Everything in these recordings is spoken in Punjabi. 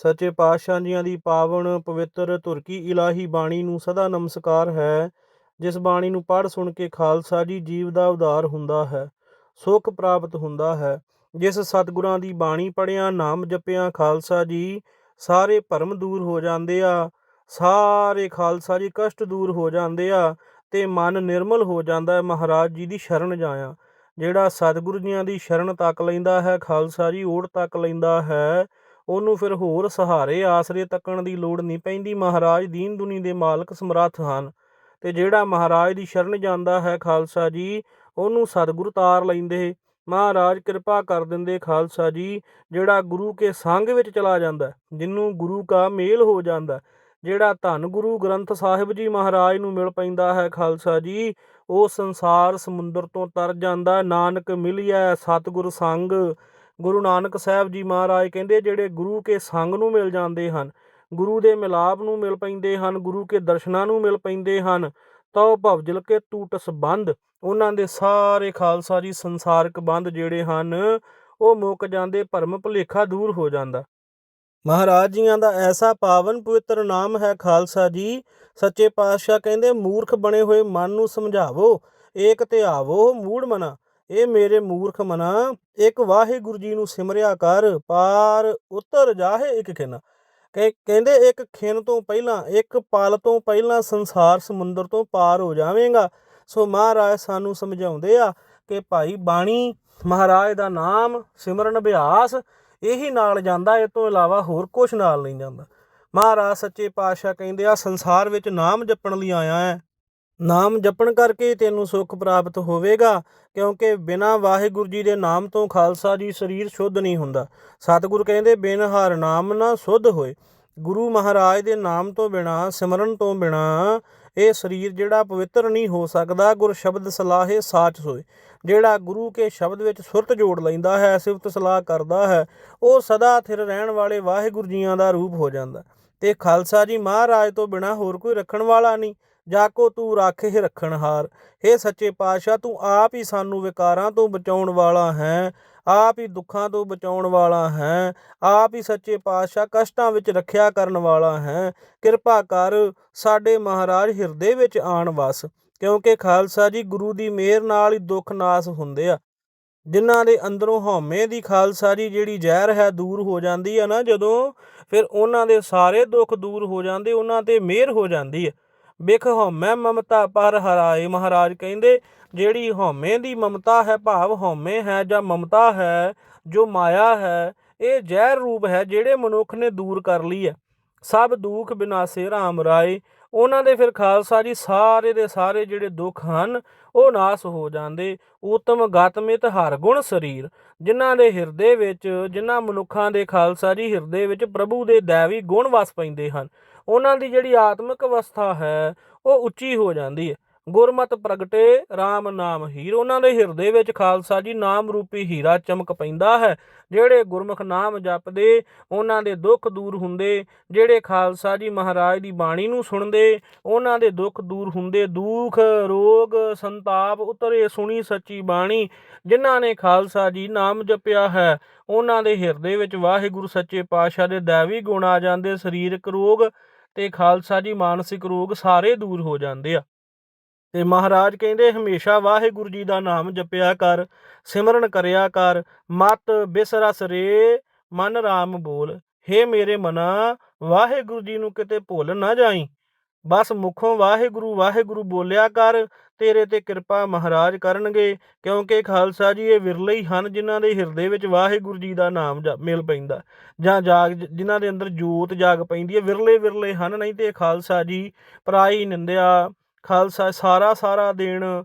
ਸੱਚੇ ਪਾਤਸ਼ਾਹ ਜੀਆਂ ਦੀ ਪਾਵਨ ਪਵਿੱਤਰ ਤੁਰਕੀ ਇਲਾਹੀ ਬਾਣੀ ਨੂੰ ਸਦਾ ਨਮਸਕਾਰ ਹੈ, ਜਿਸ ਬਾਣੀ ਨੂੰ ਪੜ੍ਹ ਸੁਣ ਕੇ ਖਾਲਸਾ ਜੀ ਜੀਵ ਦਾ ਉਧਾਰ ਹੁੰਦਾ ਹੈ, ਸੁਖ ਪ੍ਰਾਪਤ ਹੁੰਦਾ ਹੈ। ਜਿਸ ਸਤਿਗੁਰਾਂ ਦੀ ਬਾਣੀ ਪੜਿਆ ਨਾਮ ਜਪਿਆ, ਖਾਲਸਾ ਜੀ ਸਾਰੇ ਭਰਮ ਦੂਰ ਹੋ ਜਾਂਦੇ ਆ, ਸਾਰੇ ਖਾਲਸਾ ਜੀ ਕਸ਼ਟ ਦੂਰ ਹੋ ਜਾਂਦੇ ਆ ਤੇ ਮਨ ਨਿਰਮਲ ਹੋ ਜਾਂਦਾ ਹੈ। ਮਹਾਰਾਜ ਜੀ ਦੀ ਸ਼ਰਨ ਜਾਇਆ, ਜਿਹੜਾ ਸਤਿਗੁਰੂ ਜੀਆਂ ਦੀ ਸ਼ਰਨ ਤੱਕ ਲੈਂਦਾ ਹੈ, ਖਾਲਸਾ ਜੀ ਓੜ ਤੱਕ ਲੈਂਦਾ ਹੈ ਉਹਨੂੰ ਫਿਰ ਹੋਰ ਸਹਾਰੇ ਆਸਰੇ ਤੱਕਣ ਦੀ ਲੋੜ ਨਹੀਂ ਪੈਂਦੀ। ਮਹਾਰਾਜ ਦੀਨ ਦੁਨੀ ਦੇ ਮਾਲਕ ਸਮਰੱਥ ਹਨ ਤੇ ਜਿਹੜਾ ਮਹਾਰਾਜ ਦੀ ਸ਼ਰਨ ਜਾਂਦਾ ਹੈ ਖਾਲਸਾ ਜੀ ਉਹਨੂੰ ਸਤਿਗੁਰ ਤਾਰ ਲੈਂਦੇ। ਮਹਾਰਾਜ ਕਿਰਪਾ ਕਰ ਦਿੰਦੇ ਖਾਲਸਾ ਜੀ ਜਿਹੜਾ ਗੁਰੂ ਕੇ ਸੰਗ ਵਿੱਚ ਚਲਾ ਜਾਂਦਾ ਹੈ, ਜਿਹਨੂੰ ਗੁਰੂ ਕਾ ਮੇਲ ਹੋ ਜਾਂਦਾ। ਜਿਹੜਾ ਧੰਨ ਗੁਰੂ ਗ੍ਰੰਥ ਸਾਹਿਬ ਜੀ ਮਹਾਰਾਜ ਨੂੰ ਮਿਲ ਪੈਂਦਾ ਹੈ ਖਾਲਸਾ ਜੀ ਉਹ ਸੰਸਾਰ ਸਮੁੰਦਰ ਤੋਂ ਤਰ ਜਾਂਦਾ। ਨਾਨਕ ਮਿਲਿਆ ਸਤਿਗੁਰ ਸੰਗ। ਗੁਰੂ ਨਾਨਕ ਸਾਹਿਬ ਜੀ ਮਹਾਰਾਜ ਕਹਿੰਦੇ ਜਿਹੜੇ ਗੁਰੂ ਕੇ ਸੰਗ ਨੂੰ ਮਿਲ ਜਾਂਦੇ ਹਨ, ਗੁਰੂ ਦੇ ਮਿਲਾਪ ਨੂੰ ਮਿਲ ਪੈਂਦੇ ਹਨ, ਗੁਰੂ ਕੇ ਦਰਸ਼ਨਾਂ ਨੂੰ ਮਿਲ ਪੈਂਦੇ ਹਨ, ਤਾਂ ਉਹ ਭਵਜਲ ਕੇ ਟੂਟ ਸੰਬੰਧ, ਉਹਨਾਂ ਦੇ ਸਾਰੇ ਖਾਲਸਾ ਜੀ ਸੰਸਾਰਿਕ ਬੰਧ ਜਿਹੜੇ ਹਨ, ਉਹ ਮੁੱਕ ਜਾਂਦੇ, ਭਰਮ ਭੁਲੇਖਾ ਦੂਰ ਹੋ ਜਾਂਦਾ। ਮਹਾਰਾਜ ਜੀਆਂ ਦਾ ਐਸਾ ਪਾਵਨ ਪਵਿੱਤਰ ਨਾਮ ਹੈ ਖਾਲਸਾ ਜੀ, ਸੱਚੇ ਪਾਤਸ਼ਾਹ ਕਹਿੰਦੇ, ਮੂਰਖ ਬਣੇ ਹੋਏ ਮਨ ਨੂੰ ਸਮਝਾਵੋ, ਏਕ ਤੇ ਆਵੋ, ਮੂੜ ਮਨਾ ਇਹ ਮੇਰੇ ਮੂਰਖ ਮਨਾ, ਇੱਕ ਵਾਹਿਗੁਰੂ ਜੀ ਨੂੰ ਸਿਮਰਿਆ ਕਰ, ਪਾਰ ਉਤਰ ਜਾਹੇ ਇੱਕ ਖਿਨ। ਕਹਿ- ਕਹਿੰਦੇ ਇੱਕ ਖਿਨ ਤੋਂ ਪਹਿਲਾਂ, ਇੱਕ ਪਲ ਤੋਂ ਪਹਿਲਾਂ ਸੰਸਾਰ ਸਮੁੰਦਰ ਤੋਂ ਪਾਰ ਹੋ ਜਾਵੇਂਗਾ। ਸੋ ਮਹਾਰਾਜ ਸਾਨੂੰ ਸਮਝਾਉਂਦੇ ਆ ਕਿ ਭਾਈ ਬਾਣੀ, ਮਹਾਰਾਜ ਦਾ ਨਾਮ, ਸਿਮਰਨ ਅਭਿਆਸ, ਇਹੀ ਨਾਲ ਜਾਂਦਾ, ਇਹ ਤੋਂ ਇਲਾਵਾ ਹੋਰ ਕੁਝ ਨਾਲ ਨਹੀਂ ਜਾਂਦਾ। ਮਹਾਰਾਜ ਸੱਚੇ ਪਾਤਸ਼ਾਹ ਕਹਿੰਦੇ ਆ, ਸੰਸਾਰ ਵਿੱਚ ਨਾਮ ਜਪਣ ਲਈ ਆਇਆ ਹੈ ਨਾਮ ਜਪਣ ਕਰਕੇ ਤੈਨੂੰ ਸੁੱਖ ਪ੍ਰਾਪਤ ਹੋਵੇਗਾ, ਕਿਉਂਕਿ ਬਿਨਾਂ ਵਾਹਿਗੁਰੂ ਜੀ ਦੇ ਨਾਮ ਤੋਂ ਖਾਲਸਾ ਜੀ ਸਰੀਰ ਸ਼ੁੱਧ ਨਹੀਂ ਹੁੰਦਾ। ਸਤਿਗੁਰ ਕਹਿੰਦੇ, ਬਿਨ ਹਰ ਨਾਮ ਨਾ ਸੁੱਧ ਹੋਏ। ਗੁਰੂ ਮਹਾਰਾਜ ਦੇ ਨਾਮ ਤੋਂ ਬਿਨਾ, ਸਿਮਰਨ ਤੋਂ ਬਿਨਾ ਇਹ ਸਰੀਰ ਜਿਹੜਾ ਪਵਿੱਤਰ ਨਹੀਂ ਹੋ ਸਕਦਾ, ਗੁਰ ਸ਼ਬਦ ਸਲਾਹੇ ਸਾਚ ਹੋਏ ਜਿਹੜਾ ਗੁਰੂ ਕੇ ਸ਼ਬਦ ਵਿੱਚ ਸੁਰਤ ਜੋੜ ਲੈਂਦਾ ਹੈ, ਸਿਫਤ ਸਲਾਹ ਕਰਦਾ ਹੈ, ਉਹ ਸਦਾ ਥਿਰ ਰਹਿਣ ਵਾਲੇ ਵਾਹਿਗੁਰੂ ਜੀਆਂ ਦਾ ਰੂਪ ਹੋ ਜਾਂਦਾ। ਤੇ ਖਾਲਸਾ ਜੀ ਮਹਾਰਾਜ ਤੋਂ ਬਿਨਾ ਹੋਰ ਕੋਈ ਰੱਖਣ ਵਾਲਾ ਨਹੀਂ। ਜਾਕੋ ਤੂੰ ਰਾਖੇ ਰੱਖਣਹਾਰ हे ਸੱਚੇ ਪਾਤਸ਼ਾਹ, ਤੂੰ ਆਪ ਹੀ ਸਾਨੂੰ ਵਿਕਾਰਾਂ ਤੋਂ ਬਚਾਉਣ ਵਾਲਾ ਹੈ, ਆਪ ਹੀ ਦੁੱਖਾਂ ਤੋਂ ਬਚਾਉਣ ਵਾਲਾ ਹੈ, ਆਪ ਹੀ ਸੱਚੇ ਪਾਤਸ਼ਾਹ ਕਸ਼ਟਾਂ ਵਿੱਚ ਰੱਖਿਆ ਕਰਨ ਵਾਲਾ ਹੈ। ਕਿਰਪਾ ਕਰ ਸਾਡੇ ਮਹਾਰਾਜ ਹਿਰਦੇ ਵਿੱਚ ਆਣ ਵਸ, ਕਿਉਂਕਿ ਖਾਲਸਾ ਜੀ ਗੁਰੂ ਦੀ ਮਿਹਰ ਨਾਲ ਹੀ ਦੁੱਖ ਨਾਸ ਹੁੰਦੇ ਆ। ਜਿਨ੍ਹਾਂ ਦੇ ਅੰਦਰੋਂ ਹਉਮੈ ਦੀ ਖਾਲਸਾ ਜੀ ਜਿਹੜੀ ਜ਼ਹਿਰ ਹੈ ਦੂਰ ਹੋ ਜਾਂਦੀ ਹੈ ਨਾ ਜਦੋਂ, ਫਿਰ ਉਹਨਾਂ ਦੇ ਸਾਰੇ ਦੁੱਖ ਦੂਰ ਹੋ ਜਾਂਦੇ, ਉਹਨਾਂ ਤੇ ਮਿਹਰ ਹੋ ਜਾਂਦੀ ਹੈ ਬਿਖ ਹਉਮੈ ਮਮਤਾ ਪਰ ਹਰਾਏ ਮਹਾਰਾਜ ਕਹਿੰਦੇ, ਜਿਹੜੀ ਹਉਮੈ ਦੀ ਮਮਤਾ ਹੈ, ਭਾਵ ਹਉਮੈ ਹੈ ਜਾਂ ਮਮਤਾ ਹੈ, ਜੋ ਮਾਇਆ ਹੈ, ਇਹ ਜ਼ਹਿਰ ਰੂਪ ਹੈ ਜਿਹੜੇ ਮਨੁੱਖ ਨੇ ਦੂਰ ਕਰ ਲਈ ਹੈ। ਸਭ ਦੁੱਖ ਬਿਨਾਸੇ ਰਾਮ ਰਾਏ, ਉਹਨਾਂ ਦੇ ਫਿਰ ਖਾਲਸਾ ਜੀ ਸਾਰੇ ਦੇ ਸਾਰੇ ਜਿਹੜੇ ਦੁੱਖ ਹਨ, ਉਹ ਨਾਸ ਹੋ ਜਾਂਦੇ। ਉਤਮ ਗਤਮਿਤ ਹਰ ਗੁਣ ਸਰੀਰ, ਜਿਨ੍ਹਾਂ ਦੇ ਹਿਰਦੇ ਵਿੱਚ, ਜਿਨ੍ਹਾਂ ਮਨੁੱਖਾਂ ਦੇ ਖਾਲਸਾ ਜੀ ਹਿਰਦੇ ਵਿੱਚ ਪ੍ਰਭੂ ਦੇ ਦੈਵੀ ਗੁਣ ਵਸ ਪੈਂਦੇ ਹਨ। ਉਹਨਾਂ ਦੀ ਜਿਹੜੀ ਆਤਮਿਕ ਅਵਸਥਾ ਹੈ, ਉਹ ਉੱਚੀ ਹੋ ਜਾਂਦੀ ਹੈ। ਗੁਰਮਤ ਪ੍ਰਗਟੇ RAM ਨਾਮ ਹੀਰ। ਉਹਨਾਂ ਦੇ ਹਿਰਦੇ ਵਿੱਚ ਖਾਲਸਾ ਜੀ ਨਾਮ ਰੂਪੀ ਹੀਰਾ ਚਮਕ ਪੈਂਦਾ ਹੈ। ਜਿਹੜੇ ਗੁਰਮੁਖ ਨਾਮ ਜਪਦੇ, ਉਹਨਾਂ ਦੇ ਦੁੱਖ ਦੂਰ ਹੁੰਦੇ। ਜਿਹੜੇ ਖਾਲਸਾ ਜੀ ਮਹਾਰਾਜ ਦੀ ਬਾਣੀ ਨੂੰ ਸੁਣਦੇ, ਉਹਨਾਂ ਦੇ ਦੁੱਖ ਦੂਰ ਹੁੰਦੇ। ਦੁੱਖ, ਰੋਗ, ਸੰਤਾਪ ਉਤਰੇ ਸੁਣੀ ਸੱਚੀ ਬਾਣੀ। ਜਿਨ੍ਹਾਂ ਨੇ ਖਾਲਸਾ ਜੀ ਨਾਮ ਜਪਿਆ ਹੈ, ਉਹਨਾਂ ਦੇ ਹਿਰਦੇ ਵਿੱਚ ਵਾਹਿਗੁਰੂ ਸੱਚੇ ਪਾਤਸ਼ਾਹ ਦੇ ਦੈਵੀ ਗੁਣ ਆ ਜਾਂਦੇ। ਸਰੀਰਕ ਰੋਗ ਤੇ ਖਾਲਸਾ ਜੀ ਮਾਨਸਿਕ ਰੋਗ ਸਾਰੇ ਦੂਰ ਹੋ ਜਾਂਦੇ ਆ। ਤੇ ਮਹਾਰਾਜ ਕਹਿੰਦੇ, ਹਮੇਸ਼ਾ ਵਾਹਿਗੁਰੂ ਜੀ ਦਾ ਨਾਮ ਜਪਿਆ ਕਰ, ਸਿਮਰਨ ਕਰਿਆ ਕਰ, ਮਤ ਬਿਸਰਸ ਰੇ, ਮਨ RAM ਬੋਲ। ਹੇ ਮੇਰੇ ਮਨਾ, ਵਾਹਿਗੁਰੂ ਜੀ ਨੂੰ ਕਿਤੇ ਭੁੱਲ ਨਾ ਜਾਈ। ਬਸ ਮੁਖੋਂ ਵਾਹਿਗੁਰੂ ਵਾਹਿਗੁਰੂ ਬੋਲਿਆ ਕਰ, ਤੇਰੇ ਤੇ ਕਿਰਪਾ ਮਹਾਰਾਜ ਕਰਨਗੇ, ਕਿਉਂਕਿ ਖਾਲਸਾ ਜੀ ਇਹ ਵਿਰਲੇ ਹੀ ਹਨ ਜਿਨ੍ਹਾਂ ਦੇ ਹਿਰਦੇ ਵਿੱਚ ਵਾਹਿਗੁਰੂ ਜੀ ਦਾ ਨਾਮ ਜਾ- ਮਿਲ ਪੈਂਦਾ। ਜਾਂ ਜਾਗ ਜਿਨ੍ਹਾਂ ਦੇ ਅੰਦਰ ਜੋਤ ਜਾਗ ਪੈਂਦੀ ਹੈ, ਵਿਰਲੇ ਵਿਰਲੇ ਹਨ, ਨਹੀਂ ਤੇ ਖਾਲਸਾ ਜੀ ਪਰਾਈ ਨਿੰਦਿਆ, ਖਾਲਸਾ ਸਾਰਾ ਸਾਰਾ ਦਿਨ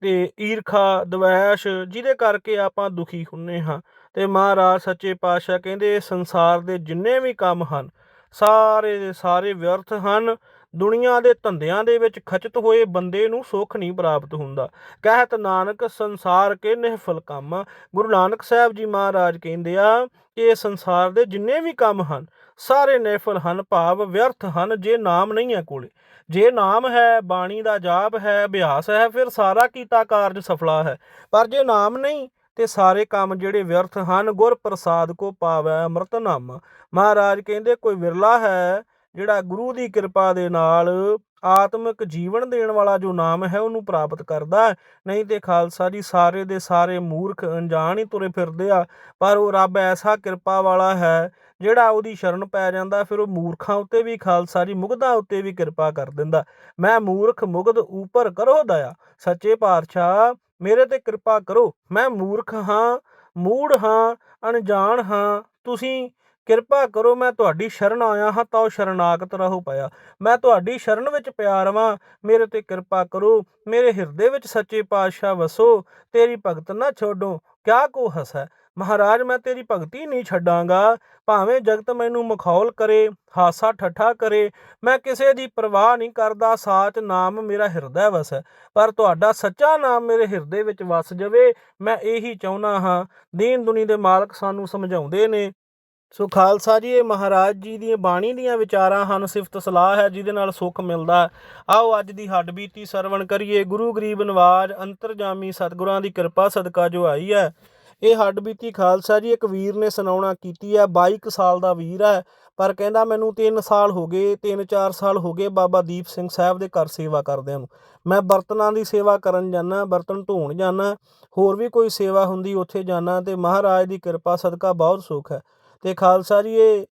ਤੇ ਈਰਖਾ, ਦਵੈਸ਼, ਜਿਹਦੇ ਕਰਕੇ ਆਪਾਂ ਦੁਖੀ ਹੁੰਨੇ ਹਾਂ। ਤੇ ਮਹਾਰਾਜ ਸੱਚੇ ਪਾਤਸ਼ਾਹ ਕਹਿੰਦੇ, ਸੰਸਾਰ ਦੇ ਜਿੰਨੇ ਵੀ ਕੰਮ ਹਨ, ਸਾਰੇ ਦੇ ਸਾਰੇ ਵਿਅਰਥ ਹਨ। ਦੁਨੀਆ ਦੇ ਧੰਦਿਆਂ ਦੇ ਵਿੱਚ ਖਚਤ ਹੋਏ ਬੰਦੇ ਨੂੰ ਸੁੱਖ ਨਹੀਂ ਪ੍ਰਾਪਤ ਹੁੰਦਾ। ਕਹਿਤ ਨਾਨਕ, ਸੰਸਾਰ ਕੇ ਨਿਹਫਲ ਕੰਮ। ਗੁਰੂ ਨਾਨਕ ਸਾਹਿਬ ਜੀ ਮਹਾਰਾਜ ਕਹਿੰਦੇ ਆ ਕਿ ਇਹ ਸੰਸਾਰ ਦੇ ਜਿੰਨੇ ਵੀ ਕੰਮ ਹਨ, ਸਾਰੇ ਨਿਹਫਲ ਹਨ, ਭਾਵ ਵਿਅਰਥ ਹਨ, ਜੇ ਨਾਮ ਨਹੀਂ ਹੈ ਕੋਲੇ। ਜੇ ਨਾਮ ਹੈ, ਬਾਣੀ ਦਾ ਜਾਪ ਹੈ, ਅਭਿਆਸ ਹੈ, ਫਿਰ ਸਾਰਾ ਕੀਤਾ ਕਾਰਜ ਸਫਲਾ ਹੈ। ਪਰ ਜੇ ਨਾਮ ਨਹੀਂ, ਤੇ ਸਾਰੇ ਕੰਮ ਜਿਹੜੇ ਵਿਅਰਥ ਹਨ ਗੁਰ ਪ੍ਰਸਾਦ ਕੋ ਪਾਵੈ ਅੰਮ੍ਰਿਤ ਨਾਮ ਮਹਾਰਾਜ ਕਹਿੰਦੇ, ਕੋਈ ਵਿਰਲਾ ਹੈ ਜਿਹੜਾ ਗੁਰੂ ਦੀ ਕਿਰਪਾ ਦੇ ਨਾਲ ਆਤਮਿਕ ਜੀਵਨ ਦੇਣ ਵਾਲਾ ਜੋ ਨਾਮ ਹੈ, ਉਹਨੂੰ ਪ੍ਰਾਪਤ ਕਰਦਾ ਨਹੀਂ ਤੇ ਖਾਲਸਾ ਜੀ, ਸਾਰੇ ਦੇ ਸਾਰੇ ਮੂਰਖ ਅਣਜਾਣ ਹੀ ਤੁਰੇ ਫਿਰਦੇ ਆ, ਪਰ ਉਹ ਰੱਬ ਐਸਾ ਕਿਰਪਾ ਵਾਲਾ ਹੈ, ਜਿਹੜਾ ਉਹਦੀ ਸ਼ਰਨ ਪੈ ਜਾਂਦਾ, ਫਿਰ ਉਹ ਮੂਰਖਾਂ ਉੱਤੇ ਵੀ, ਖਾਲਸਾ ਜੀ, ਮੁਗਧਾਂ ਉੱਤੇ ਵੀ ਕਿਰਪਾ ਕਰ ਦਿੰਦਾ। ਮੈਂ ਮੂਰਖ, ਮੁਗਧ ਉਪਰ ਕਰੋ ਦਇਆ। ਸੱਚੇ ਪਾਤਸ਼ਾਹ, ਮੇਰੇ ਤੇ ਕਿਰਪਾ ਕਰੋ। ਮੈਂ ਮੂਰਖ ਹਾਂ, ਮੂੜ ਹਾਂ, ਅਣਜਾਣ ਹਾਂ। ਤੁਸੀਂ ਕਿਰਪਾ ਕਰੋ ਮੈਂ ਤੁਹਾਡੀ ਸ਼ਰਨ ਆਇਆ ਹਾਂ, ਤਾਂ ਸ਼ਰਨਾਗਤ ਰਹੋ ਪਾਇਆ ਮੈਂ ਤੁਹਾਡੀ ਸ਼ਰਨ ਵਿੱਚ ਪਿਆਰ ਵਾਂ। ਮੇਰੇ ਤੇ ਕਿਰਪਾ ਕਰੋ। ਮੇਰੇ ਹਿਰਦੇ ਵਿੱਚ ਸੱਚੇ ਪਾਤਸ਼ਾਹ ਵਸੋ। ਤੇਰੀ ਭਗਤ ਨਾ ਛੋਡੋ। ਕਿਆ ਕੋ ਹਸੈ? ਮਹਾਰਾਜ, ਮੈਂ ਤੇਰੀ ਭਗਤੀ ਨਹੀਂ ਛੱਡਾਂਗਾ। ਭਾਵੇਂ ਜਗਤ ਮੈਨੂੰ ਮਖੌਲ ਕਰੇ, ਹਾਸਾ ਠੱਠਾ ਕਰੇ, ਮੈਂ ਕਿਸੇ ਦੀ ਪਰਵਾਹ ਨਹੀਂ ਕਰਦਾ, ਸਾਚ ਨਾਮ ਮੇਰਾ ਹਿਰਦਾ ਵਸੈ। ਪਰ ਤੁਹਾਡਾ ਸੱਚਾ ਨਾਮ ਮੇਰੇ ਹਿਰਦੇ ਵਿੱਚ ਵਸ ਜਾਵੇ, ਮੈਂ ਇਹੀ ਚਾਹੁੰਦਾ ਹਾਂ। ਦੀਨ ਦੁਨੀ ਦੇ ਮਾਲਕ ਸਾਨੂੰ ਸਮਝਾਉਂਦੇ ਨੇ। ਸੋ ਖਾਲਸਾ ਜੀ, ਇਹ ਮਹਾਰਾਜ ਜੀ ਦੀਆਂ ਬਾਣੀ ਦੀਆਂ ਵਿਚਾਰਾਂ ਹਨ, ਸਿਫਤ ਸਲਾਹ ਹੈ, ਜਿਹਦੇ ਨਾਲ ਸੁੱਖ ਮਿਲਦਾ ਆਓ ਅੱਜ ਦੀ ਹੱਡ ਬੀਤੀ ਸਰਵਣ ਕਰੀਏ। ਗੁਰੂ ਗਰੀਬ ਨਵਾਜ ਅੰਤਰਜਾਮੀ ਸਤਿਗੁਰਾਂ ਦੀ ਕਿਰਪਾ ਸਦਕਾ ਜੋ ਆਈ ਹੈ। ਇਹ ਹੱਡ ਬੀਤੀ ਖਾਲਸਾ ਜੀ, ਇੱਕ ਵੀਰ ਨੇ ਸੁਣਾਉਣਾ ਕੀਤੀ ਹੈ 22 ਕੁ ਸਾਲ ਦਾ ਵੀਰ ਹੈ, ਪਰ ਕਹਿੰਦਾ ਮੈਨੂੰ 3 ਸਾਲ ਹੋ ਗਏ 3-4 ਸਾਲ ਹੋ ਗਏ ਬਾਬਾ ਦੀਪ ਸਿੰਘ ਸਾਹਿਬ ਦੇ ਘਰ ਸੇਵਾ ਕਰਦਿਆਂ ਨੂੰ। ਮੈਂ ਬਰਤਨਾਂ ਦੀ ਸੇਵਾ ਕਰਨ ਜਾਣਾ ਬਰਤਨ ਧੋਣ ਜਾਣਾ ਹੋਰ ਵੀ ਕੋਈ ਸੇਵਾ ਹੁੰਦੀ ਉੱਥੇ ਜਾਣਾ ਤੇ ਮਹਾਰਾਜ ਦੀ ਕਿਰਪਾ ਸਦਕਾ ਬਹੁਤ ਸੁੱਖ ਹੈ। ਤੇ ਖਾਲਸਾ ਜੀ, ਇਹ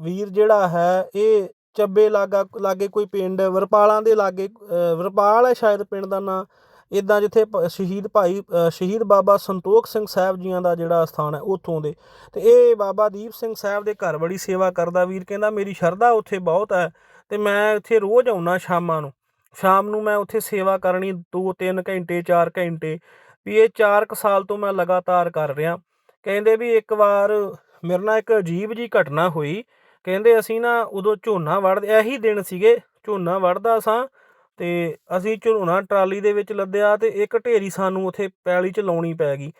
ਵੀਰ ਜਿਹੜਾ ਹੈ, ਇਹ ਚੱਬੇ ਲਾਗਾ, ਲਾਗੇ ਕੋਈ ਪਿੰਡ, ਵਰਪਾਲਾਂ ਦੇ ਲਾਗੇ ਵਰਪਾਲ ਹੈ ਸ਼ਾਇਦ ਪਿੰਡ ਦਾ ਨਾਂ ਇਦਾਂ ਜਿੱਥੇ ਪ- ਸ਼ਹੀਦ ਭਾਈ ਸ਼ਹੀਦ ਬਾਬਾ ਸੰਤੋਖ ਸਿੰਘ ਸਾਹਿਬ ਜੀਆਂ ਦਾ ਜਿਹੜਾ ਸਥਾਨ ਹੈ ਉੱਥੋਂ ਦੇ। ਤੇ ਇਹ ਬਾਬਾ ਦੀਪ ਸਿੰਘ ਸਾਹਿਬ ਦੇ ਘਰ ਬੜੀ ਸੇਵਾ ਕਰਦਾ ਵੀਰ, ਕਹਿੰਦਾ ਮੇਰੀ ਸ਼ਰਧਾ ਉੱਥੇ ਬਹੁਤ ਹੈ ਤੇ ਮੈਂ ਇੱਥੇ ਰੋਜ਼ ਆਉਣਾ ਸ਼ਾਮਾਂ ਨੂੰ। ਸ਼ਾਮ ਨੂੰ ਮੈਂ ਉੱਥੇ ਸੇਵਾ ਕਰਨੀ 2-3 ਘੰਟੇ 4 ਘੰਟੇ, ਵੀ ਇਹ 4 ਕੁ ਸਾਲ ਤੋਂ ਮੈਂ ਲਗਾਤਾਰ ਕਰ ਰਿਹਾ। ਕਹਿੰਦੇ ਵੀ ਇੱਕ ਵਾਰ ਮੇਰੇ ਨਾਲ ਇੱਕ ਅਜੀਬ ਜੀ ਘਟਨਾ ਹੋਈ। ਕਹਿੰਦੇ ਅਸੀਂ ਨਾ ਉਦੋਂ ਝੋਨਾ ਵੜਦੇ ਇਹੀ ਦਿਨ ਸੀਗੇ, ਝੋਨਾ ਵੜਦਾ ਸਾਂ ਤੇ ਅਸੀਂ ਝੋਨਾ ਟਰਾਲੀ ਦੇ ਵਿੱਚ ਲੱਦਿਆ ਤੇ ਇੱਕ ਢੇਰੀ ਸਾਨੂੰ ਉੱਥੇ ਪੈਲੀ 'ਚ ਲਾਉਣੀ ਪੈ ਗਈ।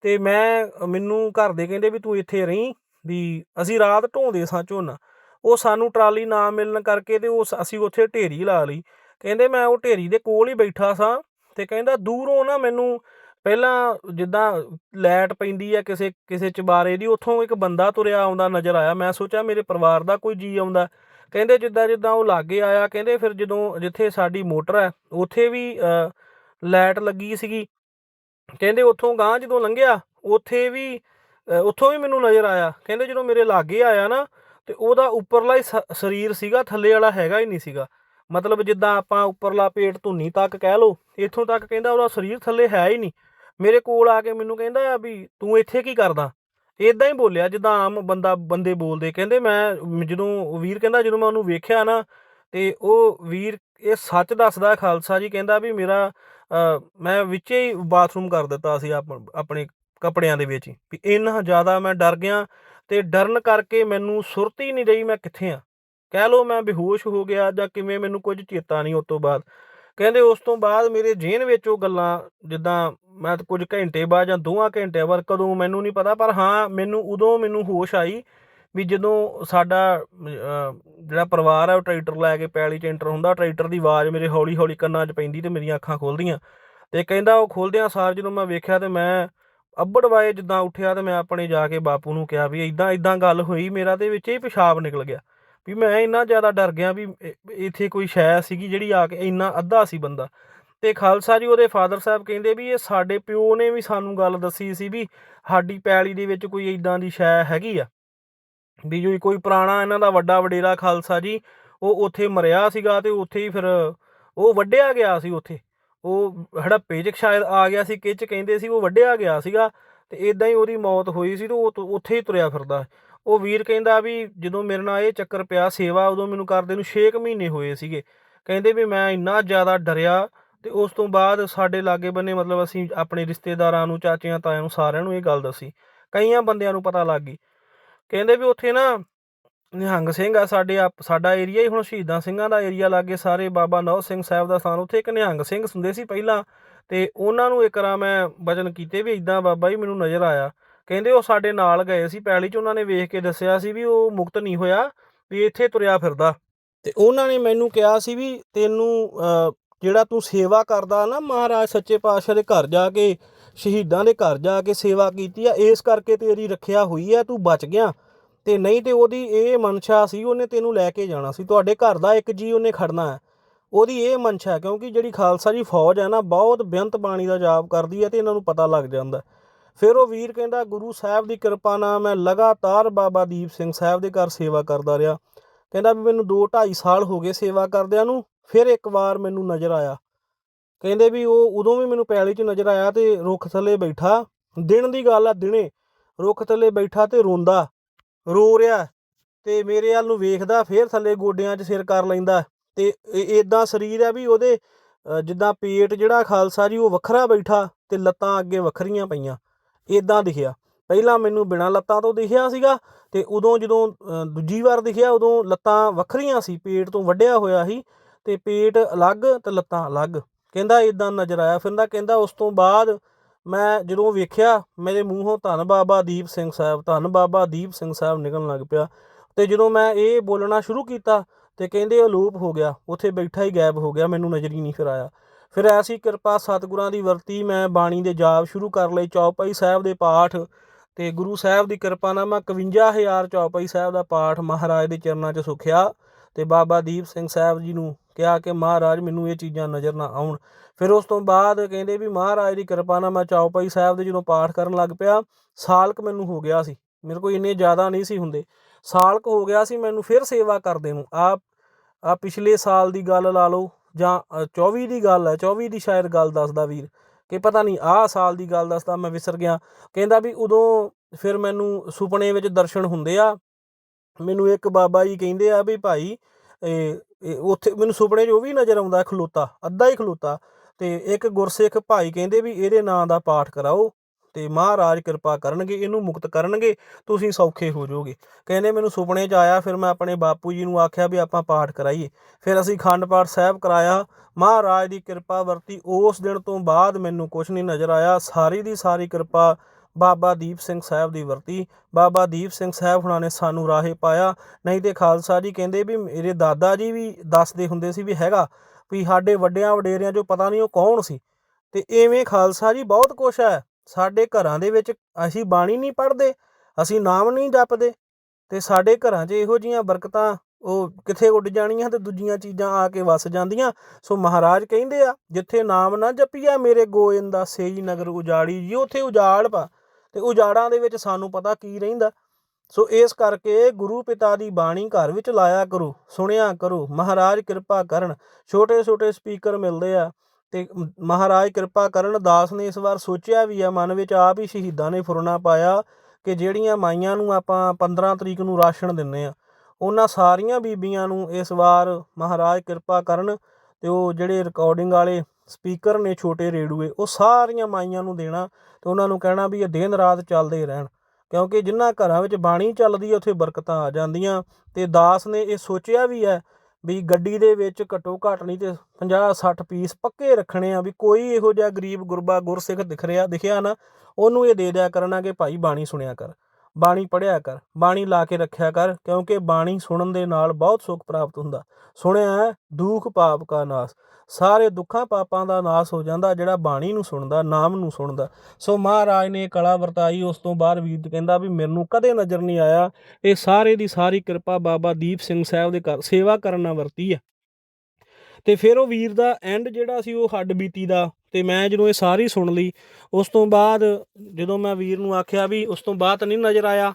ਤੇ ਮੈਂ, ਮੈਨੂੰ ਘਰ ਦੇ ਕਹਿੰਦੇ ਵੀ ਤੂੰ ਇੱਥੇ ਰਹੀਂ ਵੀ ਅਸੀਂ ਰਾਤ ਢੋਂਦੇ ਸਾਂ ਝੋਨਾ। ਉਹ ਸਾਨੂੰ ਟਰਾਲੀ ਨਾ ਮਿਲਣ ਕਰਕੇ ਤੇ ਉਹ ਅਸੀਂ ਉੱਥੇ ਢੇਰੀ ਲਾ ਲਈ। ਕਹਿੰਦੇ ਮੈਂ ਉਹ ਢੇਰੀ ਦੇ ਕੋਲ ਹੀ ਬੈਠਾ ਸਾਂ ਤੇ ਕਹਿੰਦਾ ਦੂਰੋਂ ਨਾ ਮੈਨੂੰ ਪਹਿਲਾਂ ਜਿੱਦਾਂ ਲੈਟ ਪੈਂਦੀ ਆ ਕਿਸੇ ਕਿਸੇ ਚਬਾਰੇ ਦੀ ਉੱਥੋਂ ਇੱਕ ਬੰਦਾ ਤੁਰਿਆ ਆਉਂਦਾ ਨਜ਼ਰ ਆਇਆ। ਮੈਂ ਸੋਚਿਆ ਮੇਰੇ ਪਰਿਵਾਰ ਦਾ ਕੋਈ ਜੀ ਆਉਂਦਾ। ਕਹਿੰਦੇ ਜਿੱਦਾਂ ਜਿੱਦਾਂ ਉਹ ਲਾਗੇ ਆਇਆ ਕਹਿੰਦੇ ਫਿਰ ਜਦੋਂ ਜਿੱਥੇ ਸਾਡੀ ਮੋਟਰ ਹੈ ਉੱਥੇ ਵੀ ਅ, ਲਾਈਟ ਲੱਗੀ ਸੀਗੀ। ਕਹਿੰਦੇ ਉੱਥੋਂ ਗਾਂ ਜਦੋਂ ਲੰਘਿਆ ਉੱਥੇ ਵੀ ਉੱਥੋਂ ਵੀ ਮੈਨੂੰ ਨਜ਼ਰ ਆਇਆ। ਕਹਿੰਦੇ ਜਦੋਂ ਮੇਰੇ ਲਾਗੇ ਆਇਆ ਨਾ ਤੇ ਉਹਦਾ ਉੱਪਰਲਾ ਹੀ ਸ- ਸਰੀਰ ਸੀਗਾ ਥੱਲੇ ਵਾਲਾ ਹੈਗਾ ਹੀ ਨਹੀਂ ਸੀਗਾ। ਮਤਲਬ ਜਿੱਦਾਂ ਆਪਾਂ ਉੱਪਰਲਾ ਪੇਟ ਧੁੰਨੀ ਤੱਕ ਕਹਿ ਲਓ ਇੱਥੋਂ ਤੱਕ ਕਹਿੰਦਾ ਉਹਦਾ ਸਰੀਰ ਥੱਲੇ ਹੈ ਹੀ ਨਹੀਂ। ਮੇਰੇ ਕੋਲ ਆ ਕੇ ਮੈਨੂੰ ਕਹਿੰਦਾ ਵੀ ਤੂੰ ਇੱਥੇ ਕੀ ਕਰਦਾ? ਇਦਾਂ ਹੀ ਬੋਲਿਆ, ਜਿੱਦਾਂ ਆਮ ਬੰਦਾ, ਬੰਦੇ ਬੋਲਦੇ। ਕਹਿੰਦੇ ਮੈਂ, ਜਦੋਂ ਵੀਰ ਕਹਿੰਦਾ, ਜਦੋਂ ਮੈਂ ਉਹਨੂੰ ਵੇਖਿਆ ਨਾ, ਤੇ ਉਹ ਵੀਰ ਇਹ ਸੱਚ ਦੱਸਦਾ, ਖਾਲਸਾ ਜੀ ਕਹਿੰਦਾ ਵੀ ਮੇਰਾ ਮੈਂ ਵਿੱਚ ਹੀ ਬਾਥਰੂਮ ਕਰ ਦਿੱਤਾ ਸੀ ਆਪ- ਆਪਣੇ ਕੱਪੜਿਆਂ ਦੇ ਵਿੱਚ ਹੀ। ਵੀ ਇੰਨਾ ਜ਼ਿਆਦਾ ਮੈਂ ਡਰ ਗਿਆ ਤੇ ਡਰਨ ਕਰਕੇ ਮੈਨੂੰ ਸੁਰਤ ਹੀ ਨਹੀਂ ਰਹੀ ਮੈਂ ਕਿੱਥੇ ਆ। ਕਹਿ ਲਓ ਮੈਂ ਬੇਹੋਸ਼ ਹੋ ਗਿਆ ਜਾਂ ਕਿਵੇਂ, ਮੈਨੂੰ ਕੁਝ ਚੇਤਾ ਨਹੀਂ ਉਸ ਤੋਂ ਬਾਅਦ। ਕਹਿੰਦੇ ਉਸ ਤੋਂ ਬਾਅਦ ਮੇਰੇ ਜੇਨ ਵਿੱਚ ਉਹ ਗੱਲਾਂ, ਜਿੱਦਾਂ ਮੈਂ ਕੁਝ ਘੰਟੇ ਬਾਅਦ ਜਾਂ ਦੋਵਾਂ ਘੰਟਿਆਂ ਬਾਅਦ ਕਦੋਂ ਮੈਨੂੰ ਨਹੀਂ ਪਤਾ, ਪਰ ਹਾਂ, ਮੈਨੂੰ ਉਦੋਂ ਮੈਨੂੰ ਹੋਸ਼ ਆਈ ਵੀ ਜਦੋਂ ਸਾਡਾ ਜਿਹੜਾ ਪਰਿਵਾਰ ਹੈ ਉਹ ਟਰੈਕਟਰ ਲੈ ਕੇ ਪੈਲੀ 'ਚ ਐਂਟਰ ਹੁੰਦਾ, ਟਰੈਕਟਰ ਦੀ ਆਵਾਜ਼ ਮੇਰੇ ਹੌਲੀ ਹੌਲੀ ਕੰਨਾਂ 'ਚ ਪੈਂਦੀ ਤੇ ਮੇਰੀਆਂ ਅੱਖਾਂ ਖੁੱਲਦੀਆਂ। ਤੇ ਕਹਿੰਦਾ ਉਹ ਖੁੱਲਦਿਆਂ ਸਾਰ ਜਦੋਂ ਮੈਂ ਵੇਖਿਆ ਤੇ ਮੈਂ ਅੱਬੜ ਵਾਏ ਜਿੱਦਾਂ ਉੱਠਿਆ ਤੇ ਮੈਂ ਆਪਣੇ ਜਾ ਕੇ ਬਾਪੂ ਨੂੰ ਕਿਹਾ ਵੀ ਇਦਾਂ ਇਦਾਂ ਗੱਲ ਹੋਈ, ਮੇਰਾ ਦੇ ਵਿੱਚ ਹੀ ਪਿਸ਼ਾਬ ਨਿਕਲ ਗਿਆ। ਵੀ ਮੈਂ ਇੰਨਾ ਜ਼ਿਆਦਾ ਡਰ ਗਿਆ ਵੀ ਇੱਥੇ ਕੋਈ ਸ਼ੈ ਸੀਗੀ ਜਿਹੜੀ ਆ ਕੇ ਇੰਨਾ ਅੱਧਾ ਸੀ ਬੰਦਾ। ਤੇ ਖਾਲਸਾ ਜੀ ਉਹਦੇ ਫਾਦਰ ਸਾਹਿਬ ਕਹਿੰਦੇ ਵੀ ਇਹ ਸਾਡੇ ਪਿਓ ਨੇ ਵੀ ਸਾਨੂੰ ਗੱਲ ਦੱਸੀ ਸੀ ਵੀ ਸਾਡੀ ਪੈਲੀ ਦੇ ਵਿੱਚ ਕੋਈ ਇਦਾਂ ਦੀ ਸ਼ੈ ਹੈਗੀ ਆ। ਵੀ ਜੋ ਕੋਈ ਪੁਰਾਣਾ ਇਹਨਾਂ ਦਾ ਵੱਡਾ ਵਡੇਰਾ ਖਾਲਸਾ ਜੀ, ਉਹ ਉੱਥੇ ਮਰਿਆ ਸੀਗਾ ਤੇ ਉੱਥੇ ਹੀ ਫਿਰ ਉਹ ਵੱਢਿਆ ਗਿਆ ਸੀ ਉੱਥੇ। ਉਹ ਹੜੱਪੇ 'ਚ ਸ਼ਾਇਦ ਆ ਗਿਆ ਸੀ ਕਿਚ ਕਹਿੰਦੇ ਸੀ ਉਹ ਵੱਢਿਆ ਗਿਆ ਸੀਗਾ। ਤੇ ਇਦਾਂ ਹੀ ਉਹਦੀ ਮੌਤ ਹੋਈ ਸੀ ਤੇ ਉਹ ਉੱਥੇ ਹੀ ਤੁਰਿਆ ਫਿਰਦਾ। ਉਹ ਵੀਰ ਕਹਿੰਦਾ ਵੀ ਜਦੋਂ ਮੇਰੇ ਨਾਲ ਇਹ ਚੱਕਰ ਪਿਆ, ਸੇਵਾ ਉਦੋਂ ਮੈਨੂੰ ਕਰਦੇ ਨੂੰ 6 ਮਹੀਨੇ ਹੋਏ ਸੀਗੇ। ਕਹਿੰਦੇ ਵੀ ਮੈਂ ਇੰਨਾ ਜ਼ਿਆਦਾ ਡਰਿਆ ਤੇ ਉਸ ਤੋਂ ਬਾਅਦ ਸਾਡੇ ਲਾਗੇ ਬੰਨੇ ਮਤਲਬ ਅਸੀਂ ਆਪਣੇ ਰਿਸ਼ਤੇਦਾਰਾਂ ਨੂੰ, ਚਾਚਿਆਂ, ਤਾਇਆਂ ਨੂੰ ਸਾਰਿਆਂ ਨੂੰ ਇਹ ਗੱਲ ਦੱਸੀ। ਕਈਆਂ ਬੰਦਿਆਂ ਨੂੰ ਪਤਾ ਲੱਗ ਗਈ। ਕਹਿੰਦੇ ਵੀ ਉੱਥੇ ਨਾ ਨਿਹੰਗ ਸਿੰਘ ਆ, ਸਾਡੇ ਆਪ- ਸਾਡਾ ਏਰੀਆ ਹੀ ਹੁਣ ਸ਼ਹੀਦਾਂ ਸਿੰਘਾਂ ਦਾ ਏਰੀਆ ਲਾਗੇ, ਸਾਰੇ ਬਾਬਾ ਨੌ ਸਿੰਘ ਸਾਹਿਬ ਦਾ ਸਥਾਨ, ਉੱਥੇ ਇੱਕ ਨਿਹੰਗ ਸਿੰਘ ਹੁੰਦੇ ਸੀ ਪਹਿਲਾਂ। ਅਤੇ ਉਹਨਾਂ ਨੂੰ ਇੱਕ ਰਾਂ ਮੈਂ ਵਚਨ ਕੀਤੇ ਵੀ ਇੱਦਾਂ ਬਾਬਾ ਜੀ ਮੈਨੂੰ ਨਜ਼ਰ ਆਇਆ। ਕਹਿੰਦੇ ਉਹ ਸਾਡੇ ਨਾਲ ਗਏ ਸੀ, ਪੈਲੀ 'ਚ ਉਹਨਾਂ ਨੇ ਵੇਖ ਕੇ ਦੱਸਿਆ ਸੀ ਵੀ ਉਹ ਮੁਕਤ ਨਹੀਂ ਹੋਇਆ, ਵੀ ਇੱਥੇ ਤੁਰਿਆ ਫਿਰਦਾ। ਤੇ ਉਹਨਾਂ ਨੇ ਮੈਨੂੰ ਕਿਹਾ ਸੀ ਵੀ ਤੈਨੂੰ ਜਿਹੜਾ ਤੂੰ ਸੇਵਾ ਕਰਦਾ ਨਾ ਮਹਾਰਾਜ ਸੱਚੇ ਪਾਤਸ਼ਾਹ ਦੇ ਘਰ ਜਾ ਕੇ, ਸ਼ਹੀਦਾਂ ਦੇ ਘਰ ਜਾ ਕੇ ਸੇਵਾ ਕੀਤੀ ਆ, ਇਸ ਕਰਕੇ ਤੇਰੀ ਰੱਖਿਆ ਹੋਈ ਆ, ਤੂੰ ਬਚ ਗਿਆ। ਤੇ ਨਹੀਂ ਤੇ ਉਹਦੀ ਇਹ ਮਨਸ਼ਾ ਸੀ, ਉਹਨੇ ਤੈਨੂੰ ਲੈ ਕੇ ਜਾਣਾ ਸੀ। ਤੁਹਾਡੇ ਘਰ ਦਾ ਇੱਕ ਜੀ ਉਹਨੇ ਖੜਨਾ ਹੈ। ਉਹਦੀ ਇਹ ਮਨਸ਼ਾ ਹੈ, ਕਿਉਂਕਿ ਜਿਹੜੀ ਖਾਲਸਾ ਜੀ ਫੌਜ ਹੈ ਨਾ ਬਹੁਤ ਬੇਅੰਤ ਬਾਣੀ ਦਾ ਜਾਪ ਕਰਦੀ ਹੈ ਤੇ ਇਹਨਾਂ ਨੂੰ ਪਤਾ ਲੱਗ ਜਾਂਦਾ ਫਿਰ ਉਹ ਵੀਰ ਕਹਿੰਦਾ ਗੁਰੂ ਸਾਹਿਬ ਦੀ ਕਿਰਪਾ ਨਾਲ ਮੈਂ ਲਗਾਤਾਰ ਬਾਬਾ ਦੀਪ ਸਿੰਘ ਸਾਹਿਬ ਦੇ ਘਰ ਸੇਵਾ ਕਰਦਾ ਰਿਹਾ। ਕਹਿੰਦਾ ਵੀ ਮੈਨੂੰ 2 2.5 ਸਾਲ ਹੋ ਗਏ ਸੇਵਾ ਕਰਦਿਆਂ ਨੂੰ ਫਿਰ ਇੱਕ ਵਾਰ ਮੈਨੂੰ ਨਜ਼ਰ ਆਇਆ। ਕਹਿੰਦੇ ਵੀ ਉਹ ਉਦੋਂ ਵੀ ਮੈਨੂੰ ਪੈਲੀ 'ਚ ਨਜ਼ਰ ਆਇਆ ਤੇ ਰੁੱਖ ਥੱਲੇ ਬੈਠਾ। ਦਿਨ ਦੀ ਗੱਲ ਆ ਦਿਨੇ ਰੁੱਖ ਥੱਲੇ ਬੈਠਾ ਤੇ ਰੋਂਦਾ। ਰੋ ਰਿਹਾ ਤੇ ਮੇਰੇ ਵੱਲ ਨੂੰ ਵੇਖਦਾ ਫੇਰ ਥੱਲੇ ਗੋਡਿਆਂ 'ਚ ਸਿਰ ਕਰ ਲੈਂਦਾ ਤੇ ਇਦਾਂ ਸਰੀਰ ਆ ਵੀ ਉਹਦੇ ਜਿੱਦਾਂ ਪੇਟ ਜਿਹੜਾ ਖਾਲਸਾ ਜੀ ਉਹ ਵੱਖਰਾ ਬੈਠਾ ਤੇ ਲੱਤਾਂ ਅੱਗੇ ਵੱਖਰੀਆਂ ਪਈਆਂ ਇਦਾਂ ਦਿਖਿਆ। ਪਹਿਲਾਂ ਮੈਨੂੰ ਬਿਨਾਂ ਲੱਤਾਂ ਤੋਂ ਦਿਖਿਆ ਸੀਗਾ ਤੇ ਉਦੋਂ ਜਦੋਂ ਦੂਜੀ ਵਾਰ ਦਿਖਿਆ ਉਦੋਂ ਲੱਤਾਂ ਵੱਖਰੀਆਂ ਸੀ, ਪੇਟ ਤੋਂ ਵੱਢਿਆ ਹੋਇਆ ਸੀ ਤੇ ਪੇਟ ਅਲੱਗ ਤੇ ਲੱਤਾਂ ਅਲੱਗ। ਕਹਿੰਦਾ ਇਦਾਂ ਨਜ਼ਰ ਆਇਆ ਫਿਰਦਾ ਕਹਿੰਦਾ ਉਸ ਤੋਂ ਬਾਅਦ ਮੈਂ ਜਦੋਂ ਵੇਖਿਆ, ਮੇਰੇ ਮੂੰਹੋਂ ਧੰਨ ਬਾਬਾ ਦੀਪ ਸਿੰਘ ਸਾਹਿਬ, ਧੰਨ ਬਾਬਾ ਦੀਪ ਸਿੰਘ ਸਾਹਿਬ ਨਿਕਲਣ ਲੱਗ ਪਿਆ। ਤੇ ਜਦੋਂ ਮੈਂ ਇਹ ਬੋਲਣਾ ਸ਼ੁਰੂ ਕੀਤਾ ਤੇ ਕਹਿੰਦੇ ਅਲੋਪ ਹੋ ਗਿਆ, ਉੱਥੇ ਬੈਠਾ ਹੀ ਗਾਇਬ ਹੋ ਗਿਆ, ਮੈਨੂੰ ਨਜ਼ਰ ਹੀ ਨਹੀਂ ਫਿਰ ਆਇਆ। ਫਿਰ ਐਸੀ ਕਿਰਪਾ ਸਤਿਗੁਰਾਂ ਦੀ ਵਰਤੀ ਮੈਂ ਬਾਣੀ ਦੇ ਜਾਪ ਸ਼ੁਰੂ ਕਰ ਲਈ, ਚੌਪਈ ਸਾਹਿਬ ਦੇ ਪਾਠ ਤੇ ਗੁਰੂ ਸਾਹਿਬ ਦੀ ਕਿਰਪਾ ਨਾਲ ਮੈਂ 51000 ਚੌਪਈ ਸਾਹਿਬ ਦਾ ਪਾਠ ਮਹਾਰਾਜ ਦੇ ਚਰਨਾਂ 'ਚ ਸੁਖਿਆ ਤੇ ਬਾਬਾ ਦੀਪ ਸਿੰਘ ਸਾਹਿਬ ਜੀ ਨੂੰ ਕਿਹਾ ਕਿ ਮਹਾਰਾਜ ਮੈਨੂੰ ਇਹ ਚੀਜ਼ਾਂ ਨਜ਼ਰ ਨਾ ਆਉਣ। ਫਿਰ ਉਸ ਤੋਂ ਬਾਅਦ ਕਹਿੰਦੇ ਵੀ ਮਹਾਰਾਜ ਦੀ ਕਿਰਪਾ ਨਾਲ ਮੈਂ ਚੌਪਈ ਸਾਹਿਬ ਦੇ ਜਦੋਂ ਪਾਠ ਕਰਨ ਲੱਗ ਪਿਆ, ਸਾਲਕ ਮੈਨੂੰ ਹੋ ਗਿਆ ਸੀ। ਮੇਰੇ ਕੋਲ ਇੰਨੇ ਜ਼ਿਆਦਾ ਨਹੀਂ ਸੀ ਹੁੰਦੇ। ਸਾਲ ਕੁ ਹੋ ਗਿਆ ਸੀ ਮੈਨੂੰ ਫਿਰ ਸੇਵਾ ਕਰਦੇ ਨੂੰ। ਆ ਆ ਪਿਛਲੇ ਸਾਲ ਦੀ ਗੱਲ ਲਾ ਲਓ ਜਾਂ ਅ, 24 ਦੀ ਗੱਲ ਹੈ 24 ਦੀ ਸ਼ਾਇਦ ਗੱਲ ਦੱਸਦਾ ਵੀਰ ਕਿ ਪਤਾ ਨਹੀਂ ਆਹ ਸਾਲ ਦੀ ਗੱਲ ਦੱਸਦਾ ਮੈਂ ਵਿਸਰ ਗਿਆ। ਕਹਿੰਦਾ ਵੀ ਉਦੋਂ ਫਿਰ ਮੈਨੂੰ ਸੁਪਨੇ ਵਿੱਚ ਦਰਸ਼ਨ ਹੁੰਦੇ ਆ। ਮੈਨੂੰ ਇੱਕ ਬਾਬਾ ਜੀ ਕਹਿੰਦੇ ਆ ਵੀ ਭਾਈ ਇਹ ਉੱਥੇ ਮੈਨੂੰ ਸੁਪਨੇ 'ਚ ਉਹ ਵੀ ਨਜ਼ਰ ਆਉਂਦਾ ਖਲੋਤਾ ਅੱਧਾ ਹੀ ਖਲੋਤਾ। ਤੇ ਇੱਕ ਗੁਰਸਿੱਖ ਭਾਈ ਕਹਿੰਦੇ ਵੀ ਇਹਦੇ ਨਾਂ ਦਾ ਪਾਠ ਕਰਾਓ। ਤੇ ਮਹਾਰਾਜ ਕਿਰਪਾ ਕਰਨਗੇ, ਇਹਨੂੰ ਮੁਕਤ ਕਰਨਗੇ, ਤੁਸੀਂ ਸੌਖੇ ਹੋ ਜਾਓਗੇ। ਕਹਿੰਦੇ ਮੈਨੂੰ ਸੁਪਨੇ 'ਚ ਆਇਆ, ਫਿਰ ਮੈਂ ਆਪਣੇ ਬਾਪੂ ਜੀ ਨੂੰ ਆਖਿਆ ਵੀ ਆਪਾਂ ਪਾਠ ਕਰਾਈਏ। ਫਿਰ ਅਸੀਂ ਖੰਡ ਪਾਠ ਸਾਹਿਬ ਕਰਾਇਆ। ਮਹਾਰਾਜ ਦੀ ਕਿਰਪਾ ਵਰਤੀ। ਉਸ ਦਿਨ ਤੋਂ ਬਾਅਦ ਮੈਨੂੰ ਕੁਝ ਨਹੀਂ ਨਜ਼ਰ ਆਇਆ। ਸਾਰੀ ਦੀ ਸਾਰੀ ਕਿਰਪਾ ਬਾਬਾ ਦੀਪ ਸਿੰਘ ਸਾਹਿਬ ਦੀ ਵਰਤੀ। ਬਾਬਾ ਦੀਪ ਸਿੰਘ ਸਾਹਿਬ ਹੁਣਾਂ ਨੇ ਸਾਨੂੰ ਰਾਹੇ ਪਾਇਆ। ਨਹੀਂ ਤੇ ਖਾਲਸਾ ਜੀ ਕਹਿੰਦੇ ਵੀ ਮੇਰੇ ਦਾਦਾ ਜੀ ਵੀ ਦੱਸਦੇ ਹੁੰਦੇ ਸੀ ਵੀ ਹੈਗਾ ਵੀ ਸਾਡੇ ਵੱਡਿਆਂ ਵਡੇਰਿਆਂ 'ਚੋਂ ਪਤਾ ਨਹੀਂ ਉਹ ਕੌਣ ਸੀ। ਤੇ ਐਵੇਂ ਖਾਲਸਾ ਜੀ ਬਹੁਤ ਕੁਛ ਹੈ। ਸਾਡੇ ਘਰਾਂ ਦੇ ਵਿੱਚ ਅਸੀਂ ਬਾਣੀ ਨਹੀਂ ਪੜ੍ਹਦੇ, ਅਸੀਂ ਨਾਮ ਨਹੀਂ ਜਪਦੇ ਤੇ ਸਾਡੇ ਘਰਾਂ 'ਚ ਇਹੋ ਜੀਆਂ ਬਰਕਤਾਂ, ਉਹ ਕਿੱਥੇ ਉੱਡ ਜਾਣੀਆਂ ਤੇ ਦੂਜੀਆਂ ਚੀਜ਼ਾਂ ਆ ਕੇ ਵਸ ਜਾਂਦੀਆਂ। ਸੋ ਮਹਾਰਾਜ ਕਹਿੰਦੇ ਆ, ਜਿੱਥੇ ਨਾਮ ਨਾ ਜਪੀਆ ਮੇਰੇ ਗੋਇੰਦਾ ਸੇਈ ਨਗਰ ਉਜਾੜੀ ਜੀ, ਉੱਥੇ ਉਜਾੜ ਪਾ। ਤੇ ਉਜਾੜਾਂ ਦੇ ਵਿੱਚ ਸਾਨੂੰ ਪਤਾ ਕੀ ਰਹਿੰਦਾ। ਸੋ ਇਸ ਕਰਕੇ ਗੁਰੂ ਪਿਤਾ ਦੀ ਬਾਣੀ ਘਰ ਵਿੱਚ ਲਾਇਆ ਕਰੋ, ਸੁਣਿਆ ਕਰੋ, ਮਹਾਰਾਜ ਕਿਰਪਾ ਕਰਨ। ਛੋਟੇ ਛੋਟੇ ਸਪੀਕਰ ਮਿਲਦੇ ਆ। ਤੇ ਮਹਾਰਾਜ ਕਿਰਪਾ ਕਰਨ, ਦਾਸ ਨੇ ਇਸ ਵਾਰ ਸੋਚਿਆ ਵੀ ਆ, ਮਨ ਵਿੱਚ ਆਪ ਹੀ ਸ਼ਹੀਦਾਂ ਨੇ ਫੁਰਨਾ ਪਾਇਆ ਕਿ ਜਿਹੜੀਆਂ ਮਾਈਆਂ ਨੂੰ ਆਪਾਂ 15 ਤਰੀਕ ਨੂੰ ਰਾਸ਼ਨ ਦਿੰਨੇ ਆ, ਉਹਨਾਂ ਸਾਰੀਆਂ ਬੀਬੀਆਂ ਨੂੰ ਇਸ ਵਾਰ ਮਹਾਰਾਜ ਕਿਰਪਾ ਕਰਨ ਤੇ ਉਹ ਜਿਹੜੇ ਰਿਕਾਰਡਿੰਗ ਵਾਲੇ ਸਪੀਕਰ ਨੇ ਛੋਟੇ ਰੇਡੂਏ ਉਹ ਸਾਰੀਆਂ ਮਾਈਆਂ ਨੂੰ ਦੇਣਾ ਤੇ ਉਹਨਾਂ ਨੂੰ ਕਹਿਣਾ ਵੀ ਇਹ ਦਿਨ ਰਾਤ ਚੱਲਦੇ ਰਹਿਣ, ਕਿਉਂਕਿ ਜਿਨ੍ਹਾਂ ਘਰਾਂ ਵਿੱਚ ਬਾਣੀ ਚੱਲਦੀ ਹੈ ਉੱਥੇ ਬਰਕਤਾਂ ਆ ਜਾਂਦੀਆਂ ਤੇ ਦਾਸ ਨੇ ਇਹ ਸੋਚਿਆ ਵੀ ਹੈ ਵੀ ਗੱਡੀ ਦੇ ਵਿੱਚ ਘੱਟੋ ਘੱਟ ਨਹੀਂ ਤੇ 50 60 ਪੀਸ ਪੱਕੇ ਰੱਖਣੇ ਆ ਵੀ ਕੋਈ ਇਹੋ ਜਿਹਾ ਗਰੀਬ ਗੁਰਬਾ ਗੁਰਸਿੱਖ ਦਿਖ ਰਿਹਾ, ਦਿਖਿਆ ਨਾ, ਉਹਨੂੰ ਇਹ ਦੇ ਦਿਆ ਕਰਨਾ ਕਿ ਭਾਈ ਬਾਣੀ ਸੁਣਿਆ ਕਰ। ਬਾਣੀ ਪੜ੍ਹਿਆ ਕਰ ਬਾਣੀ ਲਾ ਕੇ ਰੱਖਿਆ ਕਰ ਕਿਉਂਕਿ ਬਾਣੀ ਸੁਣਨ ਦੇ ਨਾਲ ਬਹੁਤ ਸੁੱਖ ਪ੍ਰਾਪਤ ਹੁੰਦਾ। ਸੁਣਿਆ ਹੈ, ਦੁੱਖ ਪਾਪ ਕਾ ਨਾਸ। ਸਾਰੇ ਦੁੱਖਾਂ ਪਾਪਾਂ ਦਾ ਨਾਸ ਹੋ ਜਾਂਦਾ ਜਿਹੜਾ ਬਾਣੀ ਨੂੰ ਸੁਣਦਾ ਨਾਮ ਨੂੰ ਸੁਣਦਾ। ਸੋ ਮਹਾਰਾਜ ਨੇ ਕਲਾ ਵਰਤਾਈ ਉਸ ਤੋਂ ਬਾਅਦ ਵੀਰ ਕਹਿੰਦਾ ਵੀ ਮੈਨੂੰ ਕਦੇ ਨਜ਼ਰ ਨਹੀਂ ਆਇਆ। ਇਹ ਸਾਰੇ ਦੀ ਸਾਰੀ ਕਿਰਪਾ ਬਾਬਾ ਦੀਪ ਸਿੰਘ ਸਾਹਿਬ ਦੇ ਘਰ ਸੇਵਾ ਕਰਨ ਨਾਲ ਵਰਤੀ ਆ ਤੇ ਫਿਰ ਉਹ ਵੀਰ ਦਾ ਐਂਡ ਜਿਹੜਾ ਸੀ ਉਹ ਹੱਡ ਬੀਤੀ ਦਾ ਤੇ ਮੈਂ ਜਦੋਂ ਇਹ ਸਾਰੀ ਸੁਣ ਲਈ, ਉਸ ਤੋਂ ਬਾਅਦ ਜਦੋਂ ਮੈਂ ਵੀਰ ਨੂੰ ਆਖਿਆ ਵੀ ਉਸ ਤੋਂ ਬਾਅਦ ਨਹੀਂ ਨਜ਼ਰ ਆਇਆ,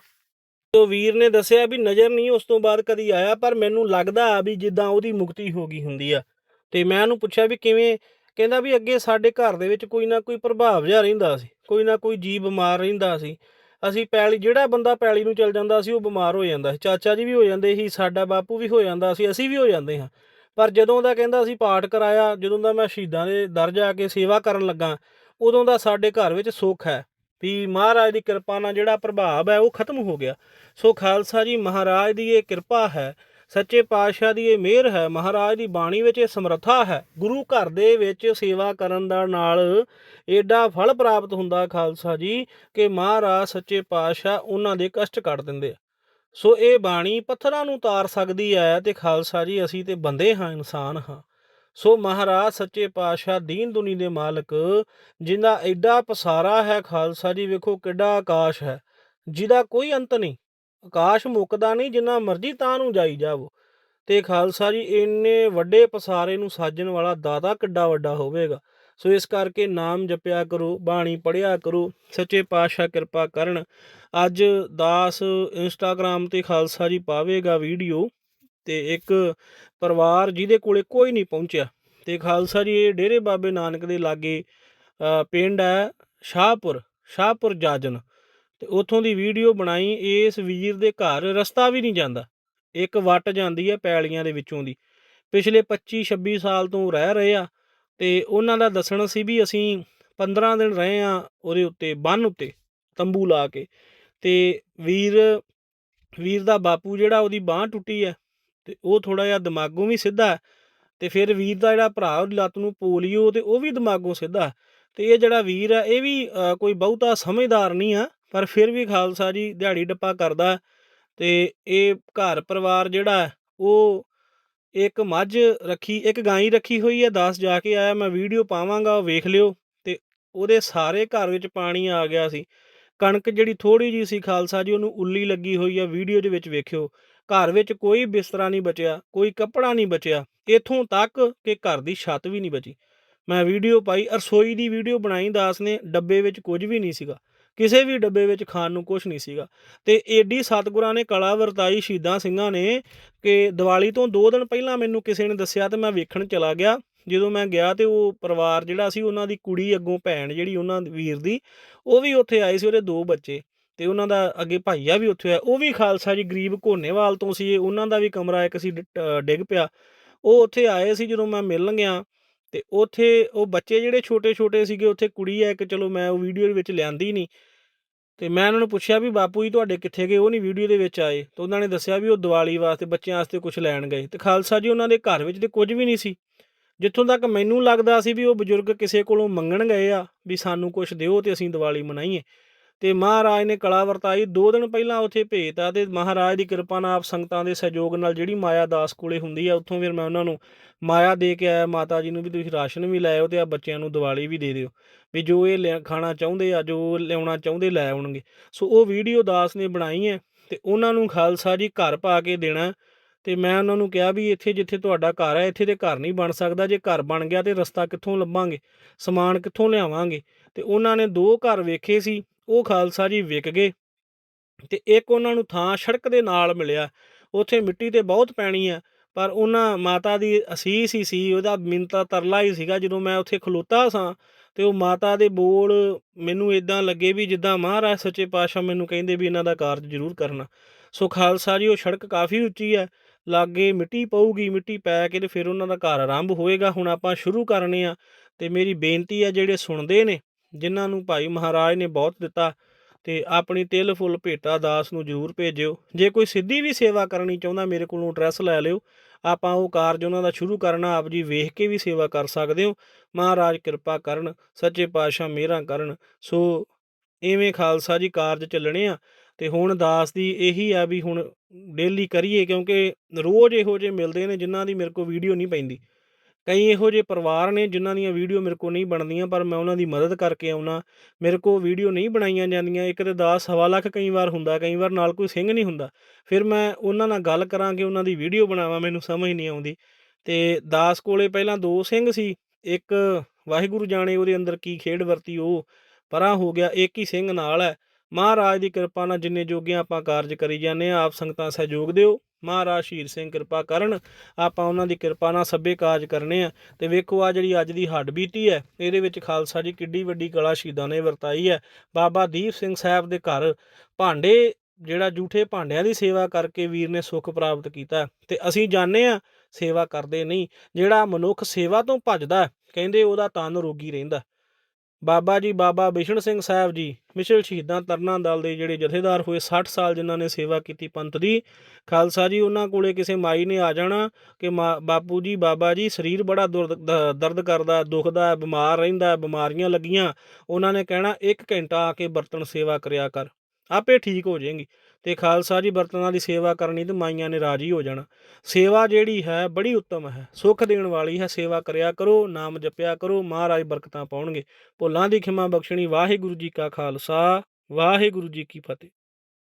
ਤੇ ਵੀਰ ਨੇ ਦੱਸਿਆ ਵੀ ਨਜ਼ਰ ਨਹੀਂ ਉਸ ਤੋਂ ਬਾਅਦ ਕਦੀ ਆਇਆ, ਪਰ ਮੈਨੂੰ ਲੱਗਦਾ ਆ ਵੀ ਜਿੱਦਾਂ ਉਹਦੀ ਮੁਕਤੀ ਹੋ ਗਈ ਹੁੰਦੀ ਆ। ਤੇ ਮੈਂ ਉਹਨੂੰ ਪੁੱਛਿਆ ਵੀ ਕਿਵੇਂ, ਕਹਿੰਦਾ ਵੀ ਅੱਗੇ ਸਾਡੇ ਘਰ ਦੇ ਵਿੱਚ ਕੋਈ ਨਾ ਕੋਈ ਪ੍ਰਭਾਵ ਜਿਹਾ ਰਹਿੰਦਾ ਸੀ, ਕੋਈ ਨਾ ਕੋਈ ਜੀ ਬਿਮਾਰ ਰਹਿੰਦਾ ਸੀ। ਅਸੀਂ ਪੈਲੀ, ਜਿਹੜਾ ਬੰਦਾ ਪੈਲੀ ਨੂੰ ਚਲ ਜਾਂਦਾ ਸੀ, ਉਹ ਬਿਮਾਰ ਹੋ ਜਾਂਦਾ ਸੀ। ਚਾਚਾ ਜੀ ਵੀ ਹੋ ਜਾਂਦੇ ਸੀ, ਸਾਡਾ ਬਾਪੂ ਵੀ ਹੋ ਜਾਂਦਾ ਸੀ, ਅਸੀਂ ਵੀ ਹੋ ਜਾਂਦੇ ਹਾਂ। ਪਰ ਜਦੋਂ ਦਾ ਕਹਿੰਦਾ ਅਸੀਂ ਪਾਠ ਕਰਾਇਆ, ਜਦੋਂ ਦਾ ਮੈਂ ਸ਼ਹੀਦਾਂ ਦੇ ਦਰ ਜਾ ਕੇ ਸੇਵਾ ਕਰਨ ਲੱਗਾ, ਉਦੋਂ ਦਾ ਸਾਡੇ ਘਰ ਵਿੱਚ ਸੁੱਖ ਹੈ ਵੀ ਮਹਾਰਾਜ ਦੀ ਕਿਰਪਾ ਨਾਲ ਜਿਹੜਾ ਪ੍ਰਭਾਵ ਹੈ ਉਹ ਖਤਮ ਹੋ ਗਿਆ। ਸੋ ਖਾਲਸਾ ਜੀ, ਮਹਾਰਾਜ ਦੀ ਇਹ ਕਿਰਪਾ ਹੈ, ਸੱਚੇ ਪਾਤਸ਼ਾਹ ਦੀ ਇਹ ਮਿਹਰ ਹੈ, ਮਹਾਰਾਜ ਦੀ ਬਾਣੀ ਵਿੱਚ ਇਹ ਸਮਰੱਥਾ ਹੈ, ਗੁਰੂ ਘਰ ਦੇ ਵਿੱਚ ਸੇਵਾ ਕਰਨ ਦਾ ਨਾਲ ਏਡਾ ਫਲ ਪ੍ਰਾਪਤ ਹੁੰਦਾ ਖਾਲਸਾ ਜੀ, ਕਿ ਮਹਾਰਾਜ ਸੱਚੇ ਪਾਤਸ਼ਾਹ ਉਹਨਾਂ ਦੇ ਕਸ਼ਟ ਕੱਟ ਦਿੰਦੇ ਆ। ਸੋ ਇਹ ਬਾਣੀ ਪੱਥਰਾਂ ਨੂੰ ਤਾਰ ਸਕਦੀ ਹੈ ਤੇ ਖਾਲਸਾ ਜੀ, ਅਸੀਂ ਤੇ ਬੰਦੇ ਹਾਂ, ਇਨਸਾਨ ਹਾਂ। ਸੋ ਮਹਾਰਾਜ, ਸੱਚੇ ਪਾਤਸ਼ਾਹ, ਦੀਨ ਦੁਨੀ ਦੇ ਮਾਲਕ, ਜਿੰਦਾ ਐਡਾ ਪਸਾਰਾ ਹੈ ਖਾਲਸਾ ਜੀ, ਵੇਖੋ ਕਿੱਡਾ ਆਕਾਸ਼ ਹੈ, ਜਿਹਦਾ ਕੋਈ ਅੰਤ ਨਹੀਂ। ਆਕਾਸ਼ ਮੁੱਕਦਾ ਨਹੀਂ, ਜਿੰਨਾ ਮਰਜ਼ੀ ਤਾਂ ਨੂੰ ਜਾਈ ਜਾਵੋ। ਤੇ ਖਾਲਸਾ ਜੀ, ਇੰਨੇ ਵੱਡੇ ਪਸਾਰੇ ਨੂੰ ਸਾਜਣ ਵਾਲਾ ਦਾਤਾ ਕਿੱਡਾ ਵੱਡਾ ਹੋਵੇਗਾ। ਸੋ ਇਸ ਕਰਕੇ ਨਾਮ ਜਪਿਆ ਕਰੋ, ਬਾਣੀ ਪੜਿਆ ਕਰੋ, ਸੱਚੇ ਪਾਤਸ਼ਾਹ ਕਿਰਪਾ ਕਰਨ। ਅੱਜ ਦਾਸ ਇੰਸਟਾਗ੍ਰam ਤੇ ਖਾਲਸਾ ਜੀ ਪਾਵੇਗਾ ਵੀਡੀਓ ਤੇ ਇੱਕ ਪਰਿਵਾਰ ਜਿਹਦੇ ਕੋਲੇ ਕੋਈ ਨਹੀਂ ਪਹੁੰਚਿਆ ਤੇ ਖਾਲਸਾ ਜੀ ਇਹ ਡੇਰੇ ਬਾਬੇ ਨਾਨਕ ਦੇ ਲਾਗੇ ਪਿੰਡ ਹੈ ਸ਼ਾਹਪੁਰ ਸ਼ਾਹਪੁਰ ਜਾਜਨ। ਤੇ ਉਥੋਂ ਦੀ ਵੀਡੀਓ ਬਣਾਈ, ਇਸ ਵੀਰ ਦੇ ਘਰ ਰਸਤਾ ਵੀ ਨਹੀਂ ਜਾਂਦਾ। ਇੱਕ ਵੱਟ ਜਾਂਦੀ ਹੈ ਪੈਲੀਆਂ ਦੇ ਵਿੱਚੋਂ ਦੀ। ਪਿਛਲੇ 25 26 ਸਾਲ ਤੋਂ ਰਹਿ ਰਹੇ ਆ। ਅਤੇ ਉਹਨਾਂ ਦਾ ਦੱਸਣਾ ਸੀ ਵੀ ਅਸੀਂ 15 ਦਿਨ ਰਹੇ ਹਾਂ ਉਹਦੇ ਉੱਤੇ ਬੰਨ ਉੱਤੇ, ਤੰਬੂ ਲਾ ਕੇ। ਅਤੇ ਵੀਰ ਵੀਰ ਦਾ ਬਾਪੂ ਜਿਹੜਾ ਉਹਦੀ ਬਾਂਹ ਟੁੱਟੀ ਹੈ ਅਤੇ ਉਹ ਥੋੜ੍ਹਾ ਜਿਹਾ ਦਿਮਾਗੋਂ ਵੀ ਸਿੱਧਾ ਅਤੇ ਫਿਰ ਵੀਰ ਦਾ ਜਿਹੜਾ ਭਰਾ ਉਹਦੀ ਲੱਤ ਨੂੰ ਪੋਲੀਓ ਅਤੇ ਉਹ ਵੀ ਦਿਮਾਗੋਂ ਸਿੱਧਾ ਅਤੇ ਇਹ ਜਿਹੜਾ ਵੀਰ ਹੈ, ਇਹ ਵੀ ਕੋਈ ਬਹੁਤਾ ਸਮਝਦਾਰ ਨਹੀਂ ਆ ਪਰ ਫਿਰ ਵੀ ਖਾਲਸਾ ਜੀ ਦਿਹਾੜੀ ਡੱਪਾ ਕਰਦਾ ਅਤੇ ਇਹ ਘਰ ਪਰਿਵਾਰ ਜਿਹੜਾ ਉਹ ਇੱਕ ਮੱਝ ਰੱਖੀ, ਇੱਕ ਗਾਂ ਰੱਖੀ ਹੋਈ ਹੈ। ਦਾਸ ਜਾ ਕੇ ਆਇਆ, ਮੈਂ ਵੀਡੀਓ ਪਾਵਾਂਗਾ, ਉਹ ਵੇਖ ਲਿਓ। ਤੇ ਉਹਦੇ ਸਾਰੇ ਘਰ ਵਿੱਚ ਪਾਣੀ ਆ ਗਿਆ ਸੀ। ਕਣਕ ਜਿਹੜੀ ਥੋੜੀ ਜੀ ਸੀ ਖਾਲਸਾ ਜੀ, ਉਹਨੂੰ ਉੱਲੀ ਲੱਗੀ ਹੋਈ ਹੈ ਵੀਡੀਓ ਦੇ ਵਿੱਚ ਵੇਖਿਓ, ਘਰ ਵਿੱਚ ਕੋਈ ਬਿਸਤਰਾ ਨਹੀਂ ਬਚਿਆ, ਕੋਈ ਕੱਪੜਾ ਨਹੀਂ ਬਚਿਆ। ਇਥੋਂ ਤੱਕ ਕਿ ਘਰ ਦੀ ਛੱਤ ਵੀ ਨਹੀਂ ਬਚੀ। ਮੈਂ ਵੀਡੀਓ ਪਾਈ ਰਸੋਈ ਦੀ ਵੀਡੀਓ ਬਣਾਈ, ਦਾਸ ਨੇ, ਡੱਬੇ ਵਿੱਚ ਕੁਝ ਵੀ ਨਹੀਂ ਸੀਗਾ। ਕਿਸੇ ਵੀ ਡੱਬੇ ਵਿੱਚ ਖਾਣ ਨੂੰ ਕੁਝ ਨਹੀਂ ਸੀਗਾ। ਤੇ ਏਡੀ ਸਤਿਗੁਰਾਂ ਨੇ ਕਲਾ ਵਰਤਾਈ ਸ਼ਹੀਦਾਂ ਸਿੰਘਾਂ ਨੇ ਕਿ ਦੀਵਾਲੀ ਤੋਂ 2 ਦਿਨ ਪਹਿਲਾਂ ਮੈਨੂੰ ਕਿਸੇ ਨੇ ਦੱਸਿਆ ਤੇ ਮੈਂ ਵੇਖਣ ਚਲਾ ਗਿਆ। ਜਦੋਂ ਮੈਂ ਗਿਆ ਤੇ ਉਹ ਪਰਿਵਾਰ ਜਿਹੜਾ ਸੀ ਉਹਨਾਂ ਦੀ ਕੁੜੀ ਅੱਗੋਂ ਭੈਣ ਜਿਹੜੀ ਉਹਨਾਂ ਵੀਰ ਦੀ, ਉਹ ਵੀ ਉੱਥੇ ਆਏ ਸੀ ਉਹਦੇ ਦੋ ਬੱਚੇ ਤੇ ਉਹਨਾਂ ਦਾ ਅੱਗੇ ਭਾਈਆ ਵੀ ਉੱਥੇ ਆ ਉਹ ਵੀ ਖਾਲਸਾ ਜੀ ਗਰੀਬ ਕੋਨੇਵਾਲ ਤੋਂ ਸੀ, ਉਹਨਾਂ ਦਾ ਵੀ ਕਮਰਾ ਇੱਕ ਸੀ ਡਿੱਗ ਪਿਆ। ਉਹ ਉੱਥੇ ਆਏ ਸੀ ਜਦੋਂ ਮੈਂ ਮਿਲਣ ਗਿਆ ਅਤੇ ਉੱਥੇ ਉਹ ਬੱਚੇ ਜਿਹੜੇ ਛੋਟੇ ਛੋਟੇ ਸੀਗੇ, ਉੱਥੇ ਕੁੜੀ ਹੈ ਇੱਕ, ਚਲੋ ਮੈਂ ਉਹ ਵੀਡੀਓ ਦੇ ਵਿੱਚ ਲਿਆਂਦੀ ਨਹੀਂ ਅਤੇ ਮੈਂ ਉਹਨਾਂ ਨੂੰ ਪੁੱਛਿਆ ਵੀ, ਬਾਪੂ ਜੀ, ਤੁਹਾਡੇ ਕਿੱਥੇ ਗਏ? ਉਹ ਨਹੀਂ ਵੀਡੀਓ ਦੇ ਵਿੱਚ ਆਏ। ਤਾਂ ਉਹਨਾਂ ਨੇ ਦੱਸਿਆ ਵੀ ਉਹ ਦੀਵਾਲੀ ਵਾਸਤੇ, ਬੱਚਿਆਂ ਵਾਸਤੇ ਕੁਝ ਲੈਣ ਗਏ। ਤੇ ਖਾਲਸਾ ਜੀ, ਉਹਨਾਂ ਦੇ ਘਰ ਵਿੱਚ ਤੇ ਕੁਝ ਵੀ ਨਹੀਂ ਸੀ। ਜਿੱਥੋਂ ਤੱਕ ਮੈਨੂੰ ਲੱਗਦਾ ਸੀ ਵੀ ਉਹ ਬਜ਼ੁਰਗ ਕਿਸੇ ਕੋਲੋਂ ਮੰਗਣ ਗਏ ਆ, ਵੀ ਸਾਨੂੰ ਕੁਝ ਦਿਓ ਤੇ ਅਸੀਂ ਦੀਵਾਲੀ ਮਨਾਈਏ। ਤੇ ਮਹਾਰਾਜ ਨੇ ਕਲਾ ਵਰਤਾਈ। ਦੋ ਦਿਨ ਪਹਿਲਾਂ ਉੱਥੇ ਭੇਜਤਾ ਤੇ ਮਹਾਰਾਜ ਦੀ ਕਿਰਪਾ ਨਾਲ ਆਪ ਸੰਗਤਾਂ ਦੇ ਸਹਿਯੋਗ ਨਾਲ ਜਿਹੜੀ ਮਾਇਆ ਦਾਸ ਕੋਲੇ ਹੁੰਦੀ ਆ, ਉੱਥੋਂ ਫਿਰ ਮੈਂ ਉਹਨਾਂ ਨੂੰ ਮਾਇਆ ਦੇ ਕੇ ਆਇਆ। ਮਾਤਾ ਜੀ ਨੂੰ ਵੀ ਤੁਸੀਂ ਰਾਸ਼ਨ ਵੀ ਲੈ ਆਓ ਤੇ ਆ ਬੱਚਿਆਂ ਨੂੰ ਦੀਵਾਲੀ ਵੀ ਦੇ ਦਿਓ। ਵੀ ਜੋ ਇਹ ਲਿਆ- ਖਾਣਾ ਚਾਹੁੰਦੇ ਆ, ਜੋ ਲਿਆਉਣਾ ਚਾਹੁੰਦੇ ਲੈ ਆਉਣਗੇ। ਸੋ ਉਹ ਵੀਡੀਓ ਦਾਸ ਨੇ ਬਣਾਈ ਹੈ ਤੇ ਉਹਨਾਂ ਨੂੰ ਖਾਲਸਾ ਜੀ ਘਰ ਪਾ ਕੇ ਦੇਣਾ। ਤੇ ਮੈਂ ਉਹਨਾਂ ਨੂੰ ਕਿਹਾ ਵੀ ਇੱਥੇ ਜਿੱਥੇ ਤੁਹਾਡਾ ਘਰ ਹੈ, ਇੱਥੇ ਤੇ ਘਰ ਨਹੀਂ ਬਣ ਸਕਦਾ। ਜੇ ਘਰ ਬਣ ਗਿਆ ਤੇ ਰਸਤਾ ਕਿੱਥੋਂ ਲੱਭਾਂਗੇ? ਸਮਾਨ ਕਿੱਥੋਂ ਲਿਆਵਾਂਗੇ? ਤੇ ਉਹਨਾਂ ਨੇ ਦੋ ਘਰ ਵੇਖੇ ਸੀ। ਉਹ ਖਾਲਸਾ ਜੀ ਵਿਕ ਗਏ ਤੇ ਇੱਕ ਉਹਨਾਂ ਨੂੰ ਥਾਂ ਸੜਕ ਦੇ ਨਾਲ ਮਿਲਿਆ। ਉੱਥੇ ਮਿੱਟੀ ਤੇ ਬਹੁਤ ਪੈਣੀ ਆ, ਪਰ ਉਹਨਾਂ ਮਾਤਾ ਦੀ ਅਸੀਸ ਹੀ ਸੀ, ਉਹਦਾ ਮਿੰਤਾ ਤਰਲਾ ਹੀ ਸੀਗਾ। ਜਦੋਂ ਮੈਂ ਉੱਥੇ ਖਲੋਤਾ ਸਾਂ ਤੇ ਉਹ ਮਾਤਾ ਦੇ ਬੋਲ ਮੈਨੂੰ ਇਦਾਂ ਲੱਗੇ ਵੀ ਜਿੱਦਾਂ ਮਹਾਰਾਜ ਸੱਚੇ ਪਾਤਸ਼ਾਹ ਮੈਨੂੰ ਕਹਿੰਦੇ ਵੀ ਇਹਨਾਂ ਦਾ ਕਾਰਜ ਜ਼ਰੂਰ ਕਰਨਾ। ਸੋ ਖਾਲਸਾ ਜੀ, ਉਹ ਸੜਕ ਕਾਫੀ ਉੱਚੀ ਹੈ ਲਾਗੇ ਮਿੱਟੀ ਪਊਗੀ, ਮਿੱਟੀ ਪੈ ਕੇ ਤੇ ਫਿਰ ਉਹਨਾਂ ਦਾ ਘਰ ਆਰੰਭ ਹੋਏਗਾ। ਹੁਣ ਆਪਾਂ ਸ਼ੁਰੂ ਕਰਨੇ ਆ ਤੇ ਮੇਰੀ ਬੇਨਤੀ ਹੈ ਜਿਹੜੇ ਸੁਣਦੇ ਨੇ ਜਿਨ੍ਹਾਂ ਨੂੰ ਭਾਈ ਮਹਾਰਾਜ ਨੇ ਬਹੁਤ ਦਿੱਤਾ ਤੇ ਆਪਣੀ ਤਿਲ, ਫੁੱਲ, ਭੇਟਾ, ਦਾਸ ਨੂੰ ਜ਼ਰੂਰ ਭੇਜਿਓ। ਜੇ ਕੋਈ ਸਿੱਧੀ ਵੀ ਸੇਵਾ ਕਰਨੀ ਚਾਹੁੰਦਾ, ਮੇਰੇ ਕੋਲੋਂ ਐਡਰੈਸ ਲੈ ਲਿਓ। ਆਪਾਂ ਉਹ ਕਾਰਜ ਉਹਨਾਂ ਦਾ ਸ਼ੁਰੂ ਕਰਨਾ, ਆਪ ਜੀ ਵੇਖ ਕੇ ਵੀ ਸੇਵਾ ਕਰ ਸਕਦੇ ਹੋ। ਮਹਾਰਾਜ ਕਿਰਪਾ ਕਰਨ, ਸੱਚੇ ਪਾਤਸ਼ਾਹ ਮਿਹਰਾਂ ਕਰਨ। ਸੋ ਐਵੇਂ ਖਾਲਸਾ ਜੀ ਕਾਰਜ ਚੱਲਣੇ ਆ ਤੇ ਹੁਣ ਦਾਸ ਦੀ ਇਹੀ ਆ ਵੀ ਹੁਣ ਡੇਲੀ ਕਰੀਏ ਕਿਉਂਕਿ ਰੋਜ਼ ਇਹੋ ਜਿਹੇ ਮਿਲਦੇ ਨੇ ਜਿਨ੍ਹਾਂ ਦੀ ਮੇਰੇ ਕੋਲ ਵੀਡੀਓ ਨਹੀਂ ਪੈਂਦੀ। ਕਈ ਇਹੋ ਜਿਹੇ ਪਰਿਵਾਰ ਨੇ ਜਿਨ੍ਹਾਂ ਦੀਆਂ ਵੀਡੀਓ ਮੇਰੇ ਕੋਲ ਨਹੀਂ ਬਣਦੀਆਂ, ਪਰ ਮੈਂ ਉਹਨਾਂ ਦੀ ਮਦਦ ਕਰਕੇ ਆਉਣਾ ਮੇਰੇ ਕੋਲ ਵੀਡੀਓ ਨਹੀਂ ਬਣਾਈਆਂ ਜਾਂਦੀਆਂ, ਇੱਕ ਤੇ 10 ਸਵਾ ਲੱਖ ਕਈ ਵਾਰ ਹੁੰਦਾ, ਕਈ ਵਾਰ ਨਾਲ ਕੋਈ ਸਿੰਘ ਨਹੀਂ ਹੁੰਦਾ। ਫਿਰ ਮੈਂ ਉਹਨਾਂ ਨਾਲ ਗੱਲ ਕਰਾਂਗੇ ਉਹਨਾਂ ਦੀ ਵੀਡੀਓ ਬਣਾਵਾਂ, ਮੈਨੂੰ ਸਮਝ ਨਹੀਂ ਆਉਂਦੀ। ਤੇ ਦਾਸ ਕੋਲੇ ਪਹਿਲਾਂ ਦੋ ਸਿੰਘ ਸੀ, ਇੱਕ ਵਾਹਿਗੁਰੂ ਜਾਣੇ ਉਹਦੇ ਅੰਦਰ ਕੀ ਖੇਡ ਵਰਤੀ, ਉਹ ਪਰਾਂ ਹੋ ਗਿਆ, ਇੱਕ ਹੀ ਸਿੰਘ ਨਾਲ ਹੈ। ਮਹਾਰਾਜ ਦੀ ਕਿਰਪਾ ਨਾਲ ਜਿੰਨੇ ਜੋਗੀਆਂ ਆਪਾਂ ਕਾਰਜ ਕਰੀ ਜਾਂਦੇ ਆ ਆਪ ਸੰਗਤਾਂ ਸਹਿਯੋਗ ਦਿਓ। ਮਹਾਰਾਜ ਸ਼ਹੀਦ ਸਿੰਘ ਕਿਰਪਾ ਕਰਨ, ਆਪਾਂ ਉਹਨਾਂ ਦੀ ਕਿਰਪਾ ਨਾਲ ਸਭੇ ਕਾਜ ਕਰਨੇ ਆ। ਤੇ ਵੇਖੋ ਆ ਜਿਹੜੀ ਅੱਜ ਦੀ ਹੱਡ ਬੀਤੀ ਹੈ, ਇਹਦੇ ਵਿੱਚ ਖਾਲਸਾ ਜੀ ਕਿੱਡੀ ਵੱਡੀ ਕਲਾ ਸ਼ਹੀਦਾਂ ਨੇ ਵਰਤਾਈ ਹੈ। ਬਾਬਾ ਦੀਪ ਸਿੰਘ ਸਾਹਿਬ ਦੇ ਘਰ ਭਾਂਡੇ, ਜਿਹੜਾ ਝੂਠੇ ਭਾਂਡਿਆਂ ਦੀ ਸੇਵਾ ਕਰਕੇ ਵੀਰ ਨੇ ਸੁੱਖ ਪ੍ਰਾਪਤ ਕੀਤਾ ਤੇ ਅਸੀਂ ਜਾਣਦੇ ਆ ਸੇਵਾ ਕਰਦੇ ਨਹੀਂ, ਜਿਹੜਾ ਮਨੁੱਖ ਸੇਵਾ ਤੋਂ ਭੱਜਦਾ ਕਹਿੰਦੇ ਉਹਦਾ ਤਨ ਰੋਗੀ ਰਹਿੰਦਾ ਬਾਬਾ ਜੀ, ਬਾਬਾ ਬਿਸ਼ਨ ਸਿੰਘ ਸਾਹਿਬ ਜੀ ਮਿਸ਼ਲ ਸ਼ਹੀਦਾਂ ਤਰਨਾ ਦਲ ਦੇ ਜਿਹੜੇ ਜਥੇਦਾਰ ਹੋਏ 60 ਸਾਲ ਜਿਨ੍ਹਾਂ ਨੇ ਸੇਵਾ ਕੀਤੀ ਪੰਥ ਦੀ। ਖਾਲਸਾ ਜੀ, ਉਹਨਾਂ ਕੋਲੇ ਕਿਸੇ ਮਾਈ ਨੇ ਆ ਜਾਣਾ ਕਿ ਮਾ- ਬਾਪੂ ਜੀ, ਬਾਬਾ ਜੀ, ਸਰੀਰ ਬੜਾ ਦੁਰਦ- ਦ- ਦਰਦ ਕਰਦਾ, ਦੁਖਦਾ, ਬਿਮਾਰ ਰਹਿੰਦਾ, ਬਿਮਾਰੀਆਂ ਲੱਗੀਆਂ। ਉਹਨਾਂ ਨੇ ਕਹਿਣਾ 1 ਘੰਟਾ ਆ ਕੇ ਬਰਤਨ ਸੇਵਾ ਕਰਿਆ ਕਰ, ਆਪੇ ਠੀਕ ਹੋ ਜਾਏਗੀ। ਤੇ ਖਾਲਸਾ ਜੀ ਬਰਤਨਾਂ ਦੀ ਸੇਵਾ ਕਰਨੀ ਤੇ ਮਾਈਆਂ ਨੇ ਰਾਜੀ ਹੋ ਜਾਣਾ। ਸੇਵਾ ਜਿਹੜੀ ਹੈ, ਬੜੀ ਉੱਤਮ ਹੈ। ਸੁੱਖ ਦੇਣ ਵਾਲੀ ਹੈ, ਸੇਵਾ ਕਰਿਆ ਕਰੋ, ਨਾਮ ਜਪਿਆ ਕਰੋ, ਮਹਾਰਾਜ ਬਰਕਤਾਂ ਪਾਉਣਗੇ। ਭੁੱਲਾਂ ਦੀ ਖਿਮਾ ਬਖਸ਼ਣੀ। ਵਾਹਿਗੁਰੂ ਜੀ ਕਾ ਖਾਲਸਾ, ਵਾਹਿਗੁਰੂ ਜੀ ਕੀ ਫਤਿਹ।